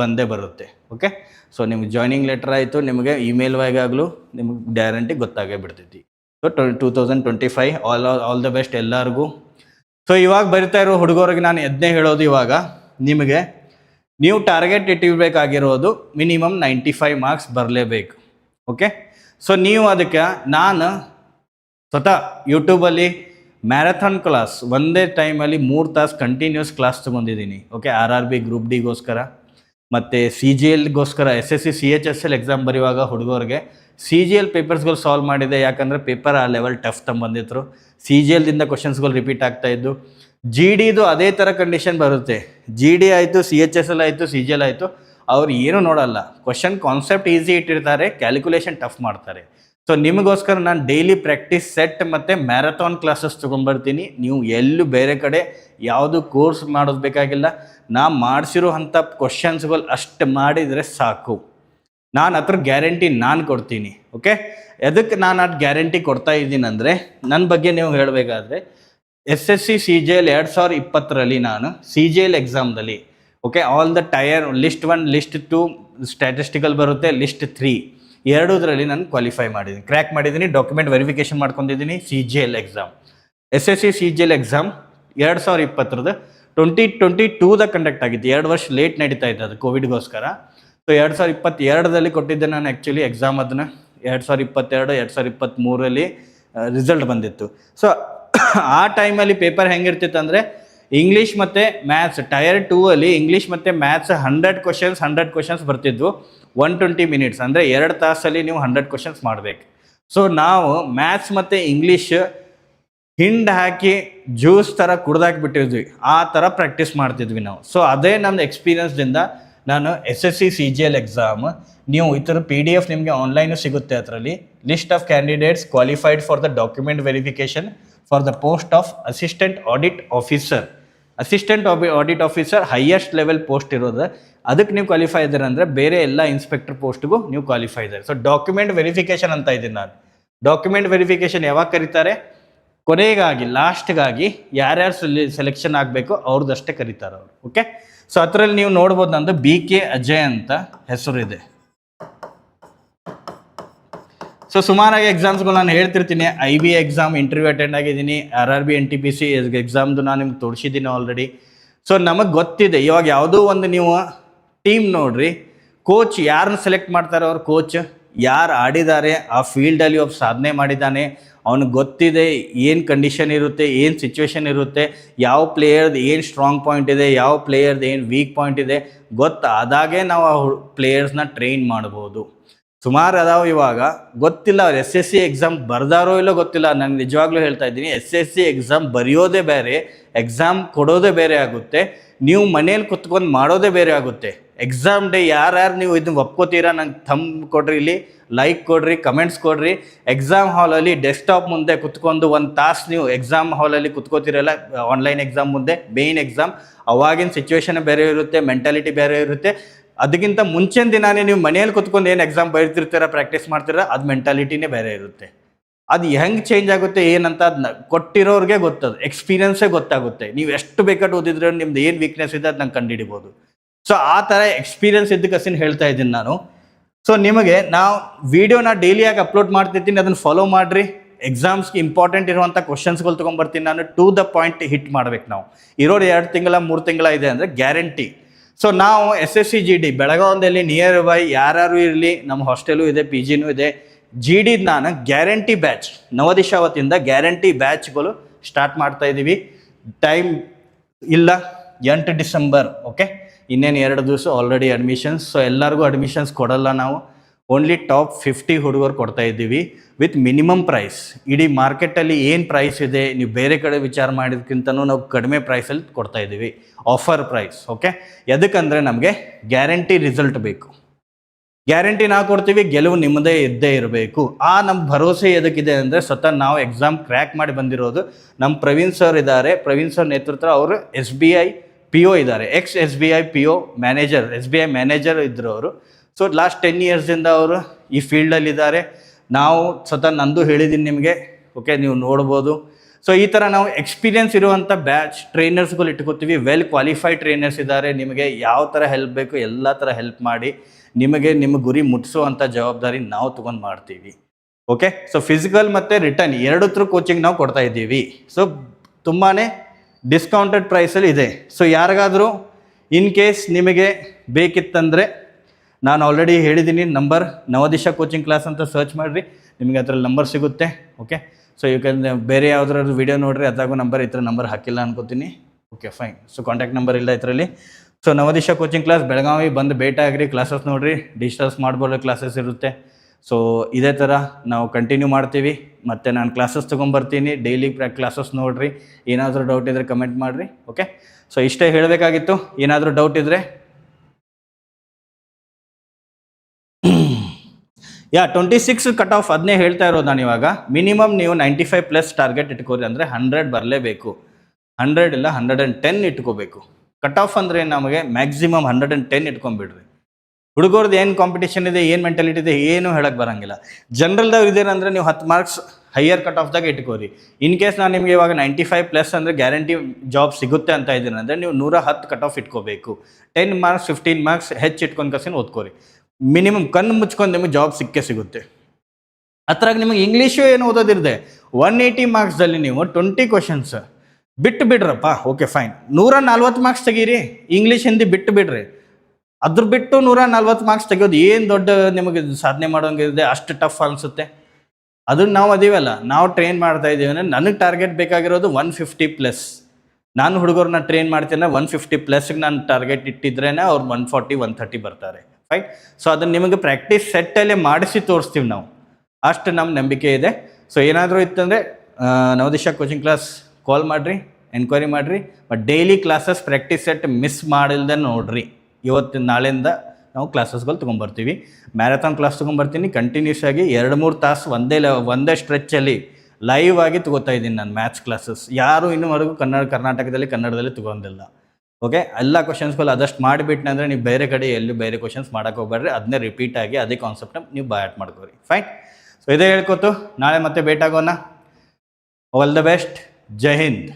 ಬಂದೇ ಬರುತ್ತೆ. ಓಕೆ ಸೊ ನಿಮ್ಗೆ ಜಾಯ್ನಿಂಗ್ ಲೆಟರ್ ಆಯಿತು, ನಿಮಗೆ ಇಮೇಲ್ ಆಗಲೂ ನಿಮಗೆ ಗ್ಯಾರಂಟಿ ಗೊತ್ತಾಗೇ ಬಿಡ್ತೈತಿ. So two thousand twenty five all all the best ಎಲ್ಲರಿಗೂ. ಸೊ ಇವಾಗ ಬರಿತಾ ಇರೋ ಹುಡುಗರಿಗೆ ನಾನು ಎದ್ನೇ ಹೇಳೋದು ಇವಾಗ, ನಿಮಗೆ ನೀವು ಟಾರ್ಗೆಟ್ ಇಟ್ಟಿರಬೇಕಾಗಿರೋದು ಮಿನಿಮಮ್ ನೈಂಟಿ ಫೈವ್ ಮಾರ್ಕ್ಸ್ ಬರಲೇಬೇಕು. ಓಕೆ ಸೊ ನೀವು ಅದಕ್ಕೆ ನಾನು ಸ್ವತಃ ಯೂಟ್ಯೂಬಲ್ಲಿ ಮ್ಯಾರಥಾನ್ ಕ್ಲಾಸ್ ಒಂದೇ ಟೈಮಲ್ಲಿ ಮೂರು ತಾಸು ಕಂಟಿನ್ಯೂಸ್ ಕ್ಲಾಸ್ ತೊಗೊಂಡಿದ್ದೀನಿ. Okay R R B group ಡಿಗೋಸ್ಕರ ಮತ್ತು C G ಎಲ್ಗೋಸ್ಕರ S S C C H S L exam ಬರೆಯುವಾಗ ಹುಡುಗರಿಗೆ ಸಿ ಜಿ ಎಲ್ ಪೇಪರ್ಸ್ಗಳು ಸಾಲ್ವ್ ಮಾಡಿದೆ. ಯಾಕಂದರೆ ಪೇಪರ್ ಆ ಲೆವೆಲ್ ಟಫ್ ತಂಬಂದಿದ್ರು ಸಿ ಜಿ ಎಲ್ದಿಂದ ಕ್ವಶನ್ಸ್ಗಳು ರಿಪೀಟ್ ಆಗ್ತಾ ಇದ್ದು. ಜಿ ಡಿದು ಅದೇ ಥರ ಕಂಡೀಷನ್ ಬರುತ್ತೆ. ಜಿ ಡಿ ಆಯಿತು ಸಿ ಎಚ್ ಎಸ್ ಎಲ್ ಆಯಿತು ಸಿ ಜಿ ಎಲ್ ಆಯಿತು. ಅವ್ರು ಏನೂ ನೋಡಲ್ಲ. ಕ್ವಶನ್ ಕಾನ್ಸೆಪ್ಟ್ ಈಸಿ ಇಟ್ಟಿರ್ತಾರೆ ಕ್ಯಾಲ್ಕುಲೇಷನ್ ಟಫ್ ಮಾಡ್ತಾರೆ. ಸೊ ನಿಮಗೋಸ್ಕರ ನಾನು ಡೈಲಿ ಪ್ರಾಕ್ಟೀಸ್ ಸೆಟ್ ಮತ್ತು ಮ್ಯಾರಥಾನ್ ಕ್ಲಾಸಸ್ ತೊಗೊಂಡ್ಬರ್ತೀನಿ. ನೀವು ಎಲ್ಲೂ ಬೇರೆ ಕಡೆ ಯಾವುದು ಕೋರ್ಸ್ ಮಾಡೋದು ಬೇಕಾಗಿಲ್ಲ ನಾ ಮಾಡಿಸಿರೋ ಅಂಥ ಕ್ವಶನ್ಸ್ಗಳು ಅಷ್ಟು ಮಾಡಿದರೆ ಸಾಕು. ನಾನು ಹತ್ರ ಗ್ಯಾರಂಟಿ ನಾನು ಕೊಡ್ತೀನಿ ಓಕೆ ಎದಕ್ಕೆ ನಾನು ಅದು ಗ್ಯಾರಂಟಿ ಕೊಡ್ತಾ ಇದ್ದೀನಿ ಅಂದರೆ ನನ್ನ ಬಗ್ಗೆ ನೀವು ಹೇಳಬೇಕಾದ್ರೆ S S C C G L ಎರಡು ಸಾವಿರ ಇಪ್ಪತ್ತರಲ್ಲಿ ನಾನು C G L ಎಕ್ಸಾಮ್ದಲ್ಲಿ okay all the tier list one list two statistical ಬರುತ್ತೆ ಲಿಸ್ಟ್ ತ್ರೀ ಎರಡೂದರಲ್ಲಿ ನಾನು ಕ್ವಾಲಿಫೈ ಮಾಡಿದ್ದೀನಿ. ಕ್ರ್ಯಾಕ್ ಮಾಡಿದ್ದೀನಿ ಡಾಕ್ಯುಮೆಂಟ್ ವೆರಿಫಿಕೇಶನ್ ಮಾಡ್ಕೊಂಡಿದ್ದೀನಿ C G L exam S S C C G L exam ಎರಡು ಸಾವಿರ ಇಪ್ಪತ್ತರದ್ದು ಟ್ವೆಂಟಿ ಟ್ವೆಂಟಿ ಟೂದ ಕಂಡಕ್ಟ್ ಆಗಿತ್ತು. ಎರಡು ವರ್ಷ ಲೇಟ್ ನಡೀತಾ ಇತ್ತು ಅದು ಕೋವಿಡ್ಗೋಸ್ಕರ ಸೊ ಎರಡು ಸಾವಿರ ಇಪ್ಪತ್ತೆರಡರಲ್ಲಿ ಕೊಟ್ಟಿದ್ದೆ ನಾನು ಆ್ಯಕ್ಚುಲಿ ಎಕ್ಸಾಮ್ ಅದನ್ನ. ಎರಡು ಸಾವಿರ ಇಪ್ಪತ್ತೆರಡು, ಎರಡು ಸಾವಿರ ಇಪ್ಪತ್ತ್ಮೂರಲ್ಲಿ ರಿಸಲ್ಟ್ ಬಂದಿತ್ತು. ಸೊ ಆ ಟೈಮಲ್ಲಿ ಪೇಪರ್ ಹೆಂಗಿರ್ತಿತ್ತು ಅಂದರೆ ಇಂಗ್ಲೀಷ್ ಮತ್ತು ಮ್ಯಾಥ್ಸ್ ಟಯರ್ ಟೂ ಅಲ್ಲಿ ಇಂಗ್ಲೀಷ್ ಮತ್ತು maths hundred questions hundred questions ಬರ್ತಿದ್ವು. ಒನ್ ಟ್ವೆಂಟಿ ಮಿನಿಟ್ಸ್ ಅಂದರೆ ಎರಡು ತಾಸಲ್ಲಿ ನೀವು ಹಂಡ್ರೆಡ್ ಕ್ವಶನ್ಸ್ ಮಾಡಬೇಕು. ಸೊ ನಾವು ಮ್ಯಾಥ್ಸ್ ಮತ್ತು ಇಂಗ್ಲೀಷ್ ಹಿಂಡ್ ಹಾಕಿ ಜ್ಯೂಸ್ ಥರ ಕುಡ್ದಾಕ್ಬಿಟ್ಟಿದ್ವಿ. ಆ ಥರ ಪ್ರಾಕ್ಟೀಸ್ ಮಾಡ್ತಿದ್ವಿ ನಾವು. ಸೊ ಅದೇ ನಮ್ದು ಎಕ್ಸ್ಪೀರಿಯನ್ಸ್ದಿಂದ ನಾನು S S C C G L exam ನೀವು ಈ ಥರ ಪಿ ಡಿ ಎಫ್ ನಿಮಗೆ ಆನ್ಲೈನು ಸಿಗುತ್ತೆ ಅದರಲ್ಲಿ. List of candidates qualified for the document verification for the post of assistant audit officer assistant audit officer highest level post ಇರೋದು. ಅದಕ್ಕೆ ನೀವು ಕ್ವಾಲಿಫೈ ಇದ್ದೀರ ಅಂದರೆ ಬೇರೆ ಎಲ್ಲ ಇನ್ಸ್ಪೆಕ್ಟರ್ ಪೋಸ್ಟ್ಗೂ ನೀವು ಕ್ವಾಲಿಫೈ ಇದ್ದಾರೆ ಸೊ ಡಾಕ್ಯುಮೆಂಟ್ ವೆರಿಫಿಕೇಷನ್ ಅಂತ ಇದ್ದೀನಿ ನಾನು. ಡಾಕ್ಯುಮೆಂಟ್ ವೆರಿಫಿಕೇಷನ್ ಯಾವಾಗ ಕರೀತಾರೆ? ಕೊನೆಗಾಗಿ ಲಾಸ್ಟ್ಗಾಗಿ ಯಾರ್ಯಾರು ಸೆಲೆಕ್ಷನ್ ಆಗಬೇಕು ಅವ್ರದ್ದಷ್ಟೇ ಕರೀತಾರೆ ಅವರು. ಓಕೆ ಸೊ ಅದರಲ್ಲಿ ನೀವು ನೋಡ್ಬೋದು ನಂದು ಬಿ ಕೆ ಅಜಯ್ ಅಂತ ಹೆಸರು ಇದೆ ಸೊ ಸುಮಾರಾಗಿ ಎಕ್ಸಾಮ್ಸ್ಗಳು ನಾನು ಹೇಳ್ತಿರ್ತೀನಿ. I B exam interview attend ಆಗಿದ್ದೀನಿ. R R B N T P C ಎಕ್ಸಾಮ್ದು ನಾನು ನಿಮ್ಗೆ ತೋರಿಸಿದ್ದೀನಿ ಆಲ್ರೆಡಿ ಸೊ ನಮಗೆ ಗೊತ್ತಿದೆ, ಇವಾಗ ಯಾವುದೋ ಒಂದು ನೀವು ಟೀಮ್ ನೋಡ್ರಿ ಕೋಚ್ ಯಾರನ್ನ ಸೆಲೆಕ್ಟ್ ಮಾಡ್ತಾರೆ ಅವ್ರ ಕೋಚ್ ಯಾರು ಆಡಿದ್ದಾರೆ, ಆ ಫೀಲ್ಡಲ್ಲಿ ಒಬ್ಬ ಸಾಧನೆ ಮಾಡಿದ್ದಾನೆ, ಅವ್ನಿಗೆ ಗೊತ್ತಿದೆ ಏನು ಕಂಡೀಷನ್ ಇರುತ್ತೆ, ಏನು ಸಿಚುವೇಶನ್ ಇರುತ್ತೆ, ಯಾವ ಪ್ಲೇಯರ್ದು ಏನು ಸ್ಟ್ರಾಂಗ್ ಪಾಯಿಂಟ್ ಇದೆ, ಯಾವ ಪ್ಲೇಯರ್ದು ಏನು ವೀಕ್ ಪಾಯಿಂಟ್ ಇದೆ, ಗೊತ್ತಾದಾಗೆ ನಾವು ಆ ಪ್ಲೇಯರ್ಸ್ನ ಟ್ರೈನ್ ಮಾಡ್ಬೋದು. ಸುಮಾರು ಅದಾವ ಇವಾಗ. ಗೊತ್ತಿಲ್ಲ ಅವ್ರು ಎಸ್ ಎಸ್ ಸಿ ಎಕ್ಸಾಮ್ ಬರ್ದಾರೋ ಇಲ್ಲೋ ಗೊತ್ತಿಲ್ಲ. ನಾನು ನಿಜವಾಗ್ಲೂ ಹೇಳ್ತಾ ಇದ್ದೀನಿ, ಎಸ್ ಎಸ್ ಸಿ ಎಕ್ಸಾಮ್ ಬರೆಯೋದೇ ಬೇರೆ ಎಕ್ಸಾಮ್ ಕೊಡೋದೇ ಬೇರೆ ಆಗುತ್ತೆ. ನೀವು ಮನೇಲಿ ಕುತ್ಕೊಂಡು ಮಾಡೋದೇ ಬೇರೆ ಆಗುತ್ತೆ. ಎಕ್ಸಾಮ್ ಡೇ ಯಾರ್ಯಾರು ನೀವು ಇದನ್ನ ಒಪ್ಕೋತೀರಾ ನಂಗೆ ಥಮ್ ಕೊಡ್ರಿ ಇಲ್ಲಿ ಲೈಕ್ ಕೊಡ್ರಿ ಕಮೆಂಟ್ಸ್ ಕೊಡ್ರಿ. ಎಕ್ಸಾಮ್ ಹಾಲಲ್ಲಿ ಡೆಸ್ಕ್ಟಾಪ್ ಮುಂದೆ ಕುತ್ಕೊಂಡು ಒಂದು ತಾಸು ನೀವು ಎಕ್ಸಾಮ್ ಹಾಲಲ್ಲಿ ಕುತ್ಕೋತಿರಲ್ಲ ಆನ್ಲೈನ್ ಎಕ್ಸಾಮ್ ಮುಂದೆ ಮೇಯ್ನ್ ಎಕ್ಸಾಮ್ ಅವಾಗಿನ ಸಿಚುವೇಶನ್ ಬೇರೆ ಇರುತ್ತೆ ಮೆಂಟಾಲಿಟಿ ಬೇರೆ ಇರುತ್ತೆ. ಅದಕ್ಕಿಂತ ಮುಂಚಿನ ದಿನಾನೇ ನೀವು ಮನೆಯಲ್ಲಿ ಕುತ್ಕೊಂಡು ಏನು ಎಕ್ಸಾಮ್ ಬರೀತಿರ್ತೀರ ಪ್ರಾಕ್ಟೀಸ್ ಮಾಡ್ತೀರ ಅದು ಮೆಂಟಾಲಿಟಿನೇ ಬೇರೆ ಇರುತ್ತೆ. ಅದು ಹೆಂಗೆ ಚೇಂಜ್ ಆಗುತ್ತೆ, ಏನಂತ ಅದನ್ನ ಕೊಟ್ಟಿರೋರಿಗೆ ಗೊತ್ತದು ಎಕ್ಸ್ಪೀರಿಯನ್ಸೇ ಗೊತ್ತಾಗುತ್ತೆ. ನೀವು ಎಷ್ಟು ಬೇಕಾದ್ರೆ ಓದಿದ್ರೆ ನಿಮ್ದು ಏನು ವೀಕ್ನೆಸ್ ಇದೆ ಅದು ನಂಗೆ ಕಂಡುಹಿಡಿಬೋದು ಸೊ ಆ ಥರ ಎಕ್ಸ್ಪೀರಿಯನ್ಸ್ ಇದ್ದಕ್ಕಸಿನ ಹೇಳ್ತಾ ಇದ್ದೀನಿ ನಾನು. ಸೊ ನಿಮಗೆ ನಾವು ವೀಡಿಯೋನ ಡೈಲಿಯಾಗಿ ಅಪ್ಲೋಡ್ ಮಾಡ್ತಿರ್ತೀನಿ, ಅದನ್ನು ಫಾಲೋ ಮಾಡಿರಿ. ಎಕ್ಸಾಮ್ಸ್ಗೆ ಇಂಪಾರ್ಟೆಂಟ್ ಇರುವಂಥ ಕ್ವಶನ್ಸ್ಗಳು ತೊಗೊಂಬರ್ತೀನಿ ನಾನು. ಟು ದ ಪಾಯಿಂಟ್ ಹಿಟ್ ಮಾಡ್ಬೇಕು ನಾವು. ಇರೋರು ಎರಡು ತಿಂಗಳ, ಮೂರು ತಿಂಗಳ ಇದೆ ಅಂದರೆ ಗ್ಯಾರಂಟಿ ಸೊ ನಾವು S S C G D ಬೆಳಗಾವಿಯಲ್ಲಿ ನಿಯರ್ ಬೈ ಯಾರ್ಯಾರು ಇರಲಿ, ನಮ್ಮ ಹಾಸ್ಟೆಲು ಇದೆ ಪಿ ಜಿನೂ ಇದೆ ಜಿ ಡಿ ನಾನು ಗ್ಯಾರಂಟಿ ಬ್ಯಾಚ್ ನವದಿಶಾ ವತಿಯಿಂದ ಗ್ಯಾರಂಟಿ ಬ್ಯಾಚ್ಗಳು ಸ್ಟಾರ್ಟ್ ಮಾಡ್ತಾ ಇದ್ದೀವಿ ಟೈಮ್ ಇಲ್ಲ, ಎಂಟು ಡಿಸೆಂಬರ್ ಓಕೆ ಇನ್ನೇನು ಎರಡು ದಿವಸ ಆಲ್ರೆಡಿ ಅಡ್ಮಿಷನ್ಸ್ ಸೊ ಎಲ್ಲರಿಗೂ ಅಡ್ಮಿಷನ್ಸ್ ಕೊಡಲ್ಲ ನಾವು. ಓನ್ಲಿ ಟಾಪ್ ಫಿಫ್ಟಿ ಹುಡುಗರು ಕೊಡ್ತಾ ಇದ್ದೀವಿ ವಿತ್ ಮಿನಿಮಮ್ ಪ್ರೈಸ್ ಇಡೀ ಮಾರ್ಕೆಟಲ್ಲಿ ಏನು ಪ್ರೈಸ್ ಇದೆ, ನೀವು ಬೇರೆ ಕಡೆ ವಿಚಾರ ಮಾಡಿದ್ಕಿಂತನೂ ನಾವು ಕಡಿಮೆ ಪ್ರೈಸಲ್ಲಿ ಕೊಡ್ತಾ ಇದ್ದೀವಿ. ಆಫರ್ ಪ್ರೈಸ್ ಓಕೆ ಎದಕ್ಕಂದರೆ ನಮಗೆ ಗ್ಯಾರಂಟಿ ರಿಸಲ್ಟ್ ಬೇಕು. ಗ್ಯಾರಂಟಿ ನಾವು ಕೊಡ್ತೀವಿ, ಗೆಲುವು ನಿಮ್ಮದೇ ಇದ್ದೇ ಇರಬೇಕು. ಆ ನಮ್ಮ ಭರವಸೆ ಎದಕ್ಕಿದೆ ಅಂದರೆ ಸ್ವತಃ ನಾವು ಎಕ್ಸಾಮ್ ಕ್ರ್ಯಾಕ್ ಮಾಡಿ ಬಂದಿರೋದು ನಮ್ಮ ಪ್ರವೀಣ್ ಸರ್ ಇದ್ದಾರೆ. ಪ್ರವೀಣ್ ಸರ್ ನೇತೃತ್ವ ಅವರು S B I P O ಇದ್ದಾರೆ. X S B I P O manager S B I manager ಇದ್ದರು ಅವರು. ಸೊ ಲಾಸ್ಟ್ ಟೆನ್ ಇಯರ್ಸಿಂದ ಅವರು ಈ ಫೀಲ್ಡಲ್ಲಿದ್ದಾರೆ ನಾವು ಸ್ವತಃ ನಂದು ಹೇಳಿದ್ದೀನಿ ನಿಮಗೆ. ಓಕೆ ನೀವು ನೋಡ್ಬೋದು. ಸೊ ಈ ಥರ ನಾವು ಎಕ್ಸ್ಪೀರಿಯನ್ಸ್ ಇರುವಂಥ ಬ್ಯಾಚ್ ಟ್ರೈನರ್ಸ್ಗಳು ಇಟ್ಕೋತೀವಿ. ವೆಲ್ ಕ್ವಾಲಿಫೈಡ್ ಟ್ರೈನರ್ಸ್ ಇದ್ದಾರೆ. ನಿಮಗೆ ಯಾವ ಥರ ಹೆಲ್ಪ್ ಬೇಕು, ಎಲ್ಲ ಥರ ಹೆಲ್ಪ್ ಮಾಡಿ ನಿಮಗೆ ನಿಮ್ಮ ಗುರಿ ಮುಟ್ಟಿಸುವಂಥ ಜವಾಬ್ದಾರಿ ನಾವು ತೊಗೊಂಡು ಮಾಡ್ತೀವಿ. ಓಕೆ ಸೊ ಫಿಸಿಕಲ್ ಮತ್ತು ರಿಟರ್ನ್ ಎರಡು ಥರ ಕೋಚಿಂಗ್ ನಾವು ಕೊಡ್ತಾ ಇದ್ದೀವಿ. ಸೊ ತುಂಬಾ ಡಿಸ್ಕೌಂಟೆಡ್ ಪ್ರೈಸಲ್ಲಿ ಇದೆ. ಸೊ ಯಾರಿಗಾದರೂ ಇನ್ ಕೇಸ್ ನಿಮಗೆ ಬೇಕಿತ್ತಂದರೆ ನಾನು ಆಲ್ರೆಡಿ ಹೇಳಿದ್ದೀನಿ ನಂಬರ್ ನವದಿಶ ಕೋಚಿಂಗ್ ಕ್ಲಾಸ್ ಅಂತ ಸರ್ಚ್ ಮಾಡಿರಿ, ನಿಮಗೆ ಅದ್ರಲ್ಲಿ ನಂಬರ್ ಸಿಗುತ್ತೆ ಓಕೆ ಸೊ ಯು ಕ್ಯಾನ್ ಬೇರೆ ಯಾವ್ದಾದ್ರು ವಿಡಿಯೋ ನೋಡಿರಿ ಅದಾಗೂ ನಂಬರ್ ಈ ನಂಬರ್ ಹಾಕಿಲ್ಲ ಅನ್ಕೋತೀನಿ. Okay fine so contact number ಇಲ್ಲ ಇದರಲ್ಲಿ. So Navadisha coaching class Belagavi ಬಂದು ಭೇಟಿ ಆಗಿರಿ ಕ್ಲಾಸಸ್ ನೋಡಿರಿ ಡಿಜಿಟಲ್ಸ್ ಬೋರ್ಡ್ ಕ್ಲಾಸಸ್ ಇರುತ್ತೆ. ಸೊ ಇದೇ ಥರ ನಾವು ಕಂಟಿನ್ಯೂ ಮಾಡ್ತೀವಿ. ಮತ್ತು ನಾನು ಕ್ಲಾಸಸ್ ತೊಗೊಂಬರ್ತೀನಿ ಡೈಲಿ ಪ್ರಾ ಕ್ಲಾಸಸ್ ನೋಡಿರಿ. ಏನಾದರೂ ಡೌಟ್ ಇದ್ದರೆ ಕಮೆಂಟ್ ಮಾಡಿರಿ ಓಕೆ ಸೊ ಇಷ್ಟೇ ಹೇಳಬೇಕಾಗಿತ್ತು. ಏನಾದರೂ ಡೌಟ್ ಇದ್ದರೆ ಯಾ ಟ್ವೆಂಟಿ ಸಿಕ್ಸ್ ಕಟ್ ಆಫ್ ಅದನ್ನೇ ಹೇಳ್ತಾ ಇರೋದು ನಾನು ಇವಾಗ. ಮಿನಿಮಮ್ ನೀವು ನೈಂಟಿ ಫೈವ್ ಪ್ಲಸ್ ಟಾರ್ಗೆಟ್ ಇಟ್ಕೋರಿ ಅಂದರೆ ಹಂಡ್ರೆಡ್ ಬರಲೇಬೇಕು. ಹಂಡ್ರೆಡ್ ಇಲ್ಲ ಹಂಡ್ರೆಡ್ ಆ್ಯಂಡ್ ಟೆನ್ ಇಟ್ಕೋಬೇಕು. ಕಟ್ ಆಫ್ ಅಂದರೆ ನಮಗೆ ಮ್ಯಾಕ್ಸಿಮಮ್ ಹಂಡ್ರೆಡ್ ಆ್ಯಂಡ್ ಟೆನ್ ಇಟ್ಕೊಂಡ್ಬಿಡ್ರಿ. ಹುಡುಗರದ್ದು ಏನು ಕಾಂಪಿಟೇಷನ್ ಇದೆ, ಏನು ಮೆಂಟಾಲಿಟಿ ಇದೆ, ಏನು ಹೇಳಕ್ಕೆ ಬರೋಂಗಿಲ್ಲ. ಜನರಲ್ದವ್ರು ಇದೇನಂದ್ರೆ ನೀವು ಹತ್ತು ಮಾರ್ಕ್ಸ್ ಹೈಯರ್ ಕಟ್ ಆಫ್ದಾಗ ಇಟ್ಕೋರಿ. ಇನ್ ಕೇಸ್ ನಾನು ನಿಮಗೆ ಇವಾಗ ನೈಂಟಿ ಫೈವ್ ಪ್ಲಸ್ ಅಂದರೆ ಗ್ಯಾರಂಟಿ ಜಾಬ್ ಸಿಗುತ್ತೆ ಅಂತ ಇದ್ದೀನಿ ಅಂದರೆ ನೀವು ನೂರ ಹತ್ತು ಕಟ್ ಆಫ್ ಇಟ್ಕೋಬೇಕು. ಟೆನ್ ಮಾರ್ಕ್ಸ್ ಫಿಫ್ಟೀನ್ ಮಾರ್ಕ್ಸ್ ಹೆಚ್ಚು ಇಟ್ಕೊಂಡು ಕಸಿನ ಓದ್ಕೋರಿ. ಮಿನಿಮಮ್ ಕಣ್ಣು ಮುಚ್ಕೊಂಡು ನಿಮಗೆ ಜಾಬ್ ಸಿಕ್ಕೇ ಸಿಗುತ್ತೆ. ಅದ್ರಾಗ ನಿಮಗೆ ಇಂಗ್ಲೀಷು ಏನು ಓದೋದಿರದೆ ಒನ್ ಏಯ್ಟಿ ಮಾರ್ಕ್ಸಲ್ಲಿ ನೀವು ಟ್ವೆಂಟಿ ಕ್ವಶನ್ಸ್ ಬಿಟ್ಟು ಬಿಡ್ರಪ್ಪ ಓಕೆ ಫೈನ್ ನೂರ ನಲ್ವತ್ತು ಮಾರ್ಕ್ಸ್ ತೆಗೀರಿ ಇಂಗ್ಲೀಷ್ ಹಿಂದಿ ಬಿಟ್ಟು ಬಿಡ್ರಿ. ಅದ್ರ ಬಿಟ್ಟು ನೂರ ನಲ್ವತ್ತು ಮಾರ್ಕ್ಸ್ ತೆಗಿಯೋದು ಏನು ದೊಡ್ಡ ನಿಮಗೆ ಸಾಧನೆ ಮಾಡೋಂಗಿದೆ ಅಷ್ಟು ಟಫ್ ಅನಿಸುತ್ತೆ. ಅದನ್ನ ನಾವು ಅದೀವಲ್ಲ, ನಾವು ಟ್ರೈನ್ ಮಾಡ್ತಾ ಇದ್ದೀವಿ ಅಂದರೆ ನನಗೆ ಟಾರ್ಗೆಟ್ ಬೇಕಾಗಿರೋದು ಒನ್ ಫಿಫ್ಟಿ ಪ್ಲಸ್ ನಾನು ಹುಡುಗರನ್ನ ಟ್ರೈನ್ ಮಾಡ್ತೀನಿ ಒನ್ ಫಿಫ್ಟಿ ಪ್ಲಸ್ಗೆ ನಾನು ಟಾರ್ಗೆಟ್ ಇಟ್ಟಿದ್ರೇ ಅವ್ರು ಒನ್ ಫಾರ್ಟಿ ಒನ್ ಥರ್ಟಿ ಬರ್ತಾರೆ. ರೈಟ್ ಸೊ ಅದನ್ನು ನಿಮಗೆ ಪ್ರಾಕ್ಟೀಸ್ ಸೆಟ್ಟಲ್ಲೇ ಮಾಡಿಸಿ ತೋರಿಸ್ತೀವಿ ನಾವು. ಅಷ್ಟು ನಮ್ಮ ನಂಬಿಕೆ ಇದೆ. ಸೊ ಏನಾದರೂ ಇತ್ತಂದರೆ ನವದಿಶ ಕೋಚಿಂಗ್ ಕ್ಲಾಸ್ ಕಾಲ್ ಮಾಡಿರಿ ಎನ್ಕ್ವೈರಿ ಮಾಡಿರಿ but daily classes practice set miss ಮಾಡಿಲ್ದೆ ನೋಡ್ರಿ. ಇವತ್ತಿನ ನಾಳೆಯಿಂದ ನಾವು ಕ್ಲಾಸಸ್ಗಳು ತೊಗೊಂಬರ್ತೀವಿ. ಮ್ಯಾರಥಾನ್ ಕ್ಲಾಸ್ ತೊಗೊಂಬರ್ತೀನಿ ಕಂಟಿನ್ಯೂಸ್ ಆಗಿ ಎರಡು, ಮೂರು ತಾಸು ಒಂದೇ ಲ, ಒಂದೇ ಸ್ಟ್ರೆಚ್ಚಲ್ಲಿ ಲೈವ್ ಆಗಿ ತೊಗೋತಾ ಇದ್ದೀನಿ ನಾನು ಮ್ಯಾಥ್ಸ್ ಕ್ಲಾಸಸ್ ಯಾರು ಇನ್ನೂವರೆಗೂ ಕನ್ನಡ, ಕರ್ನಾಟಕದಲ್ಲಿ ಕನ್ನಡದಲ್ಲಿ ತೊಗೊಂಡಿಲ್ಲ. ಓಕೆ ಎಲ್ಲ ಕ್ವಶನ್ಸ್ಗಳು ಅದಷ್ಟು ಮಾಡಿಬಿಟ್ನೆ ಅಂದರೆ ನೀವು ಬೇರೆ ಕಡೆ ಎಲ್ಲಿ ಬೇರೆ ಕ್ವಶನ್ಸ್ ಮಾಡೋಕೆ ಹೋಗ್ಬೇಡ್ರಿ ಅದನ್ನೇ ರಿಪೀಟ್ ಆಗಿ ಅದೇ ಕಾನ್ಸೆಪ್ಟ್ನ ನೀವು ಬ್ಯಾಟ್ ಮಾಡ್ಕೋರಿ. ಫೈನ್ ಸೊ ಇದೇ ಹೇಳ್ಕೊತು ನಾಳೆ ಮತ್ತೆ ಭೇಟಾಗೋಣ ಆಲ್ ದ ಬೆಸ್ಟ್ ಜೈ ಹಿಂದ್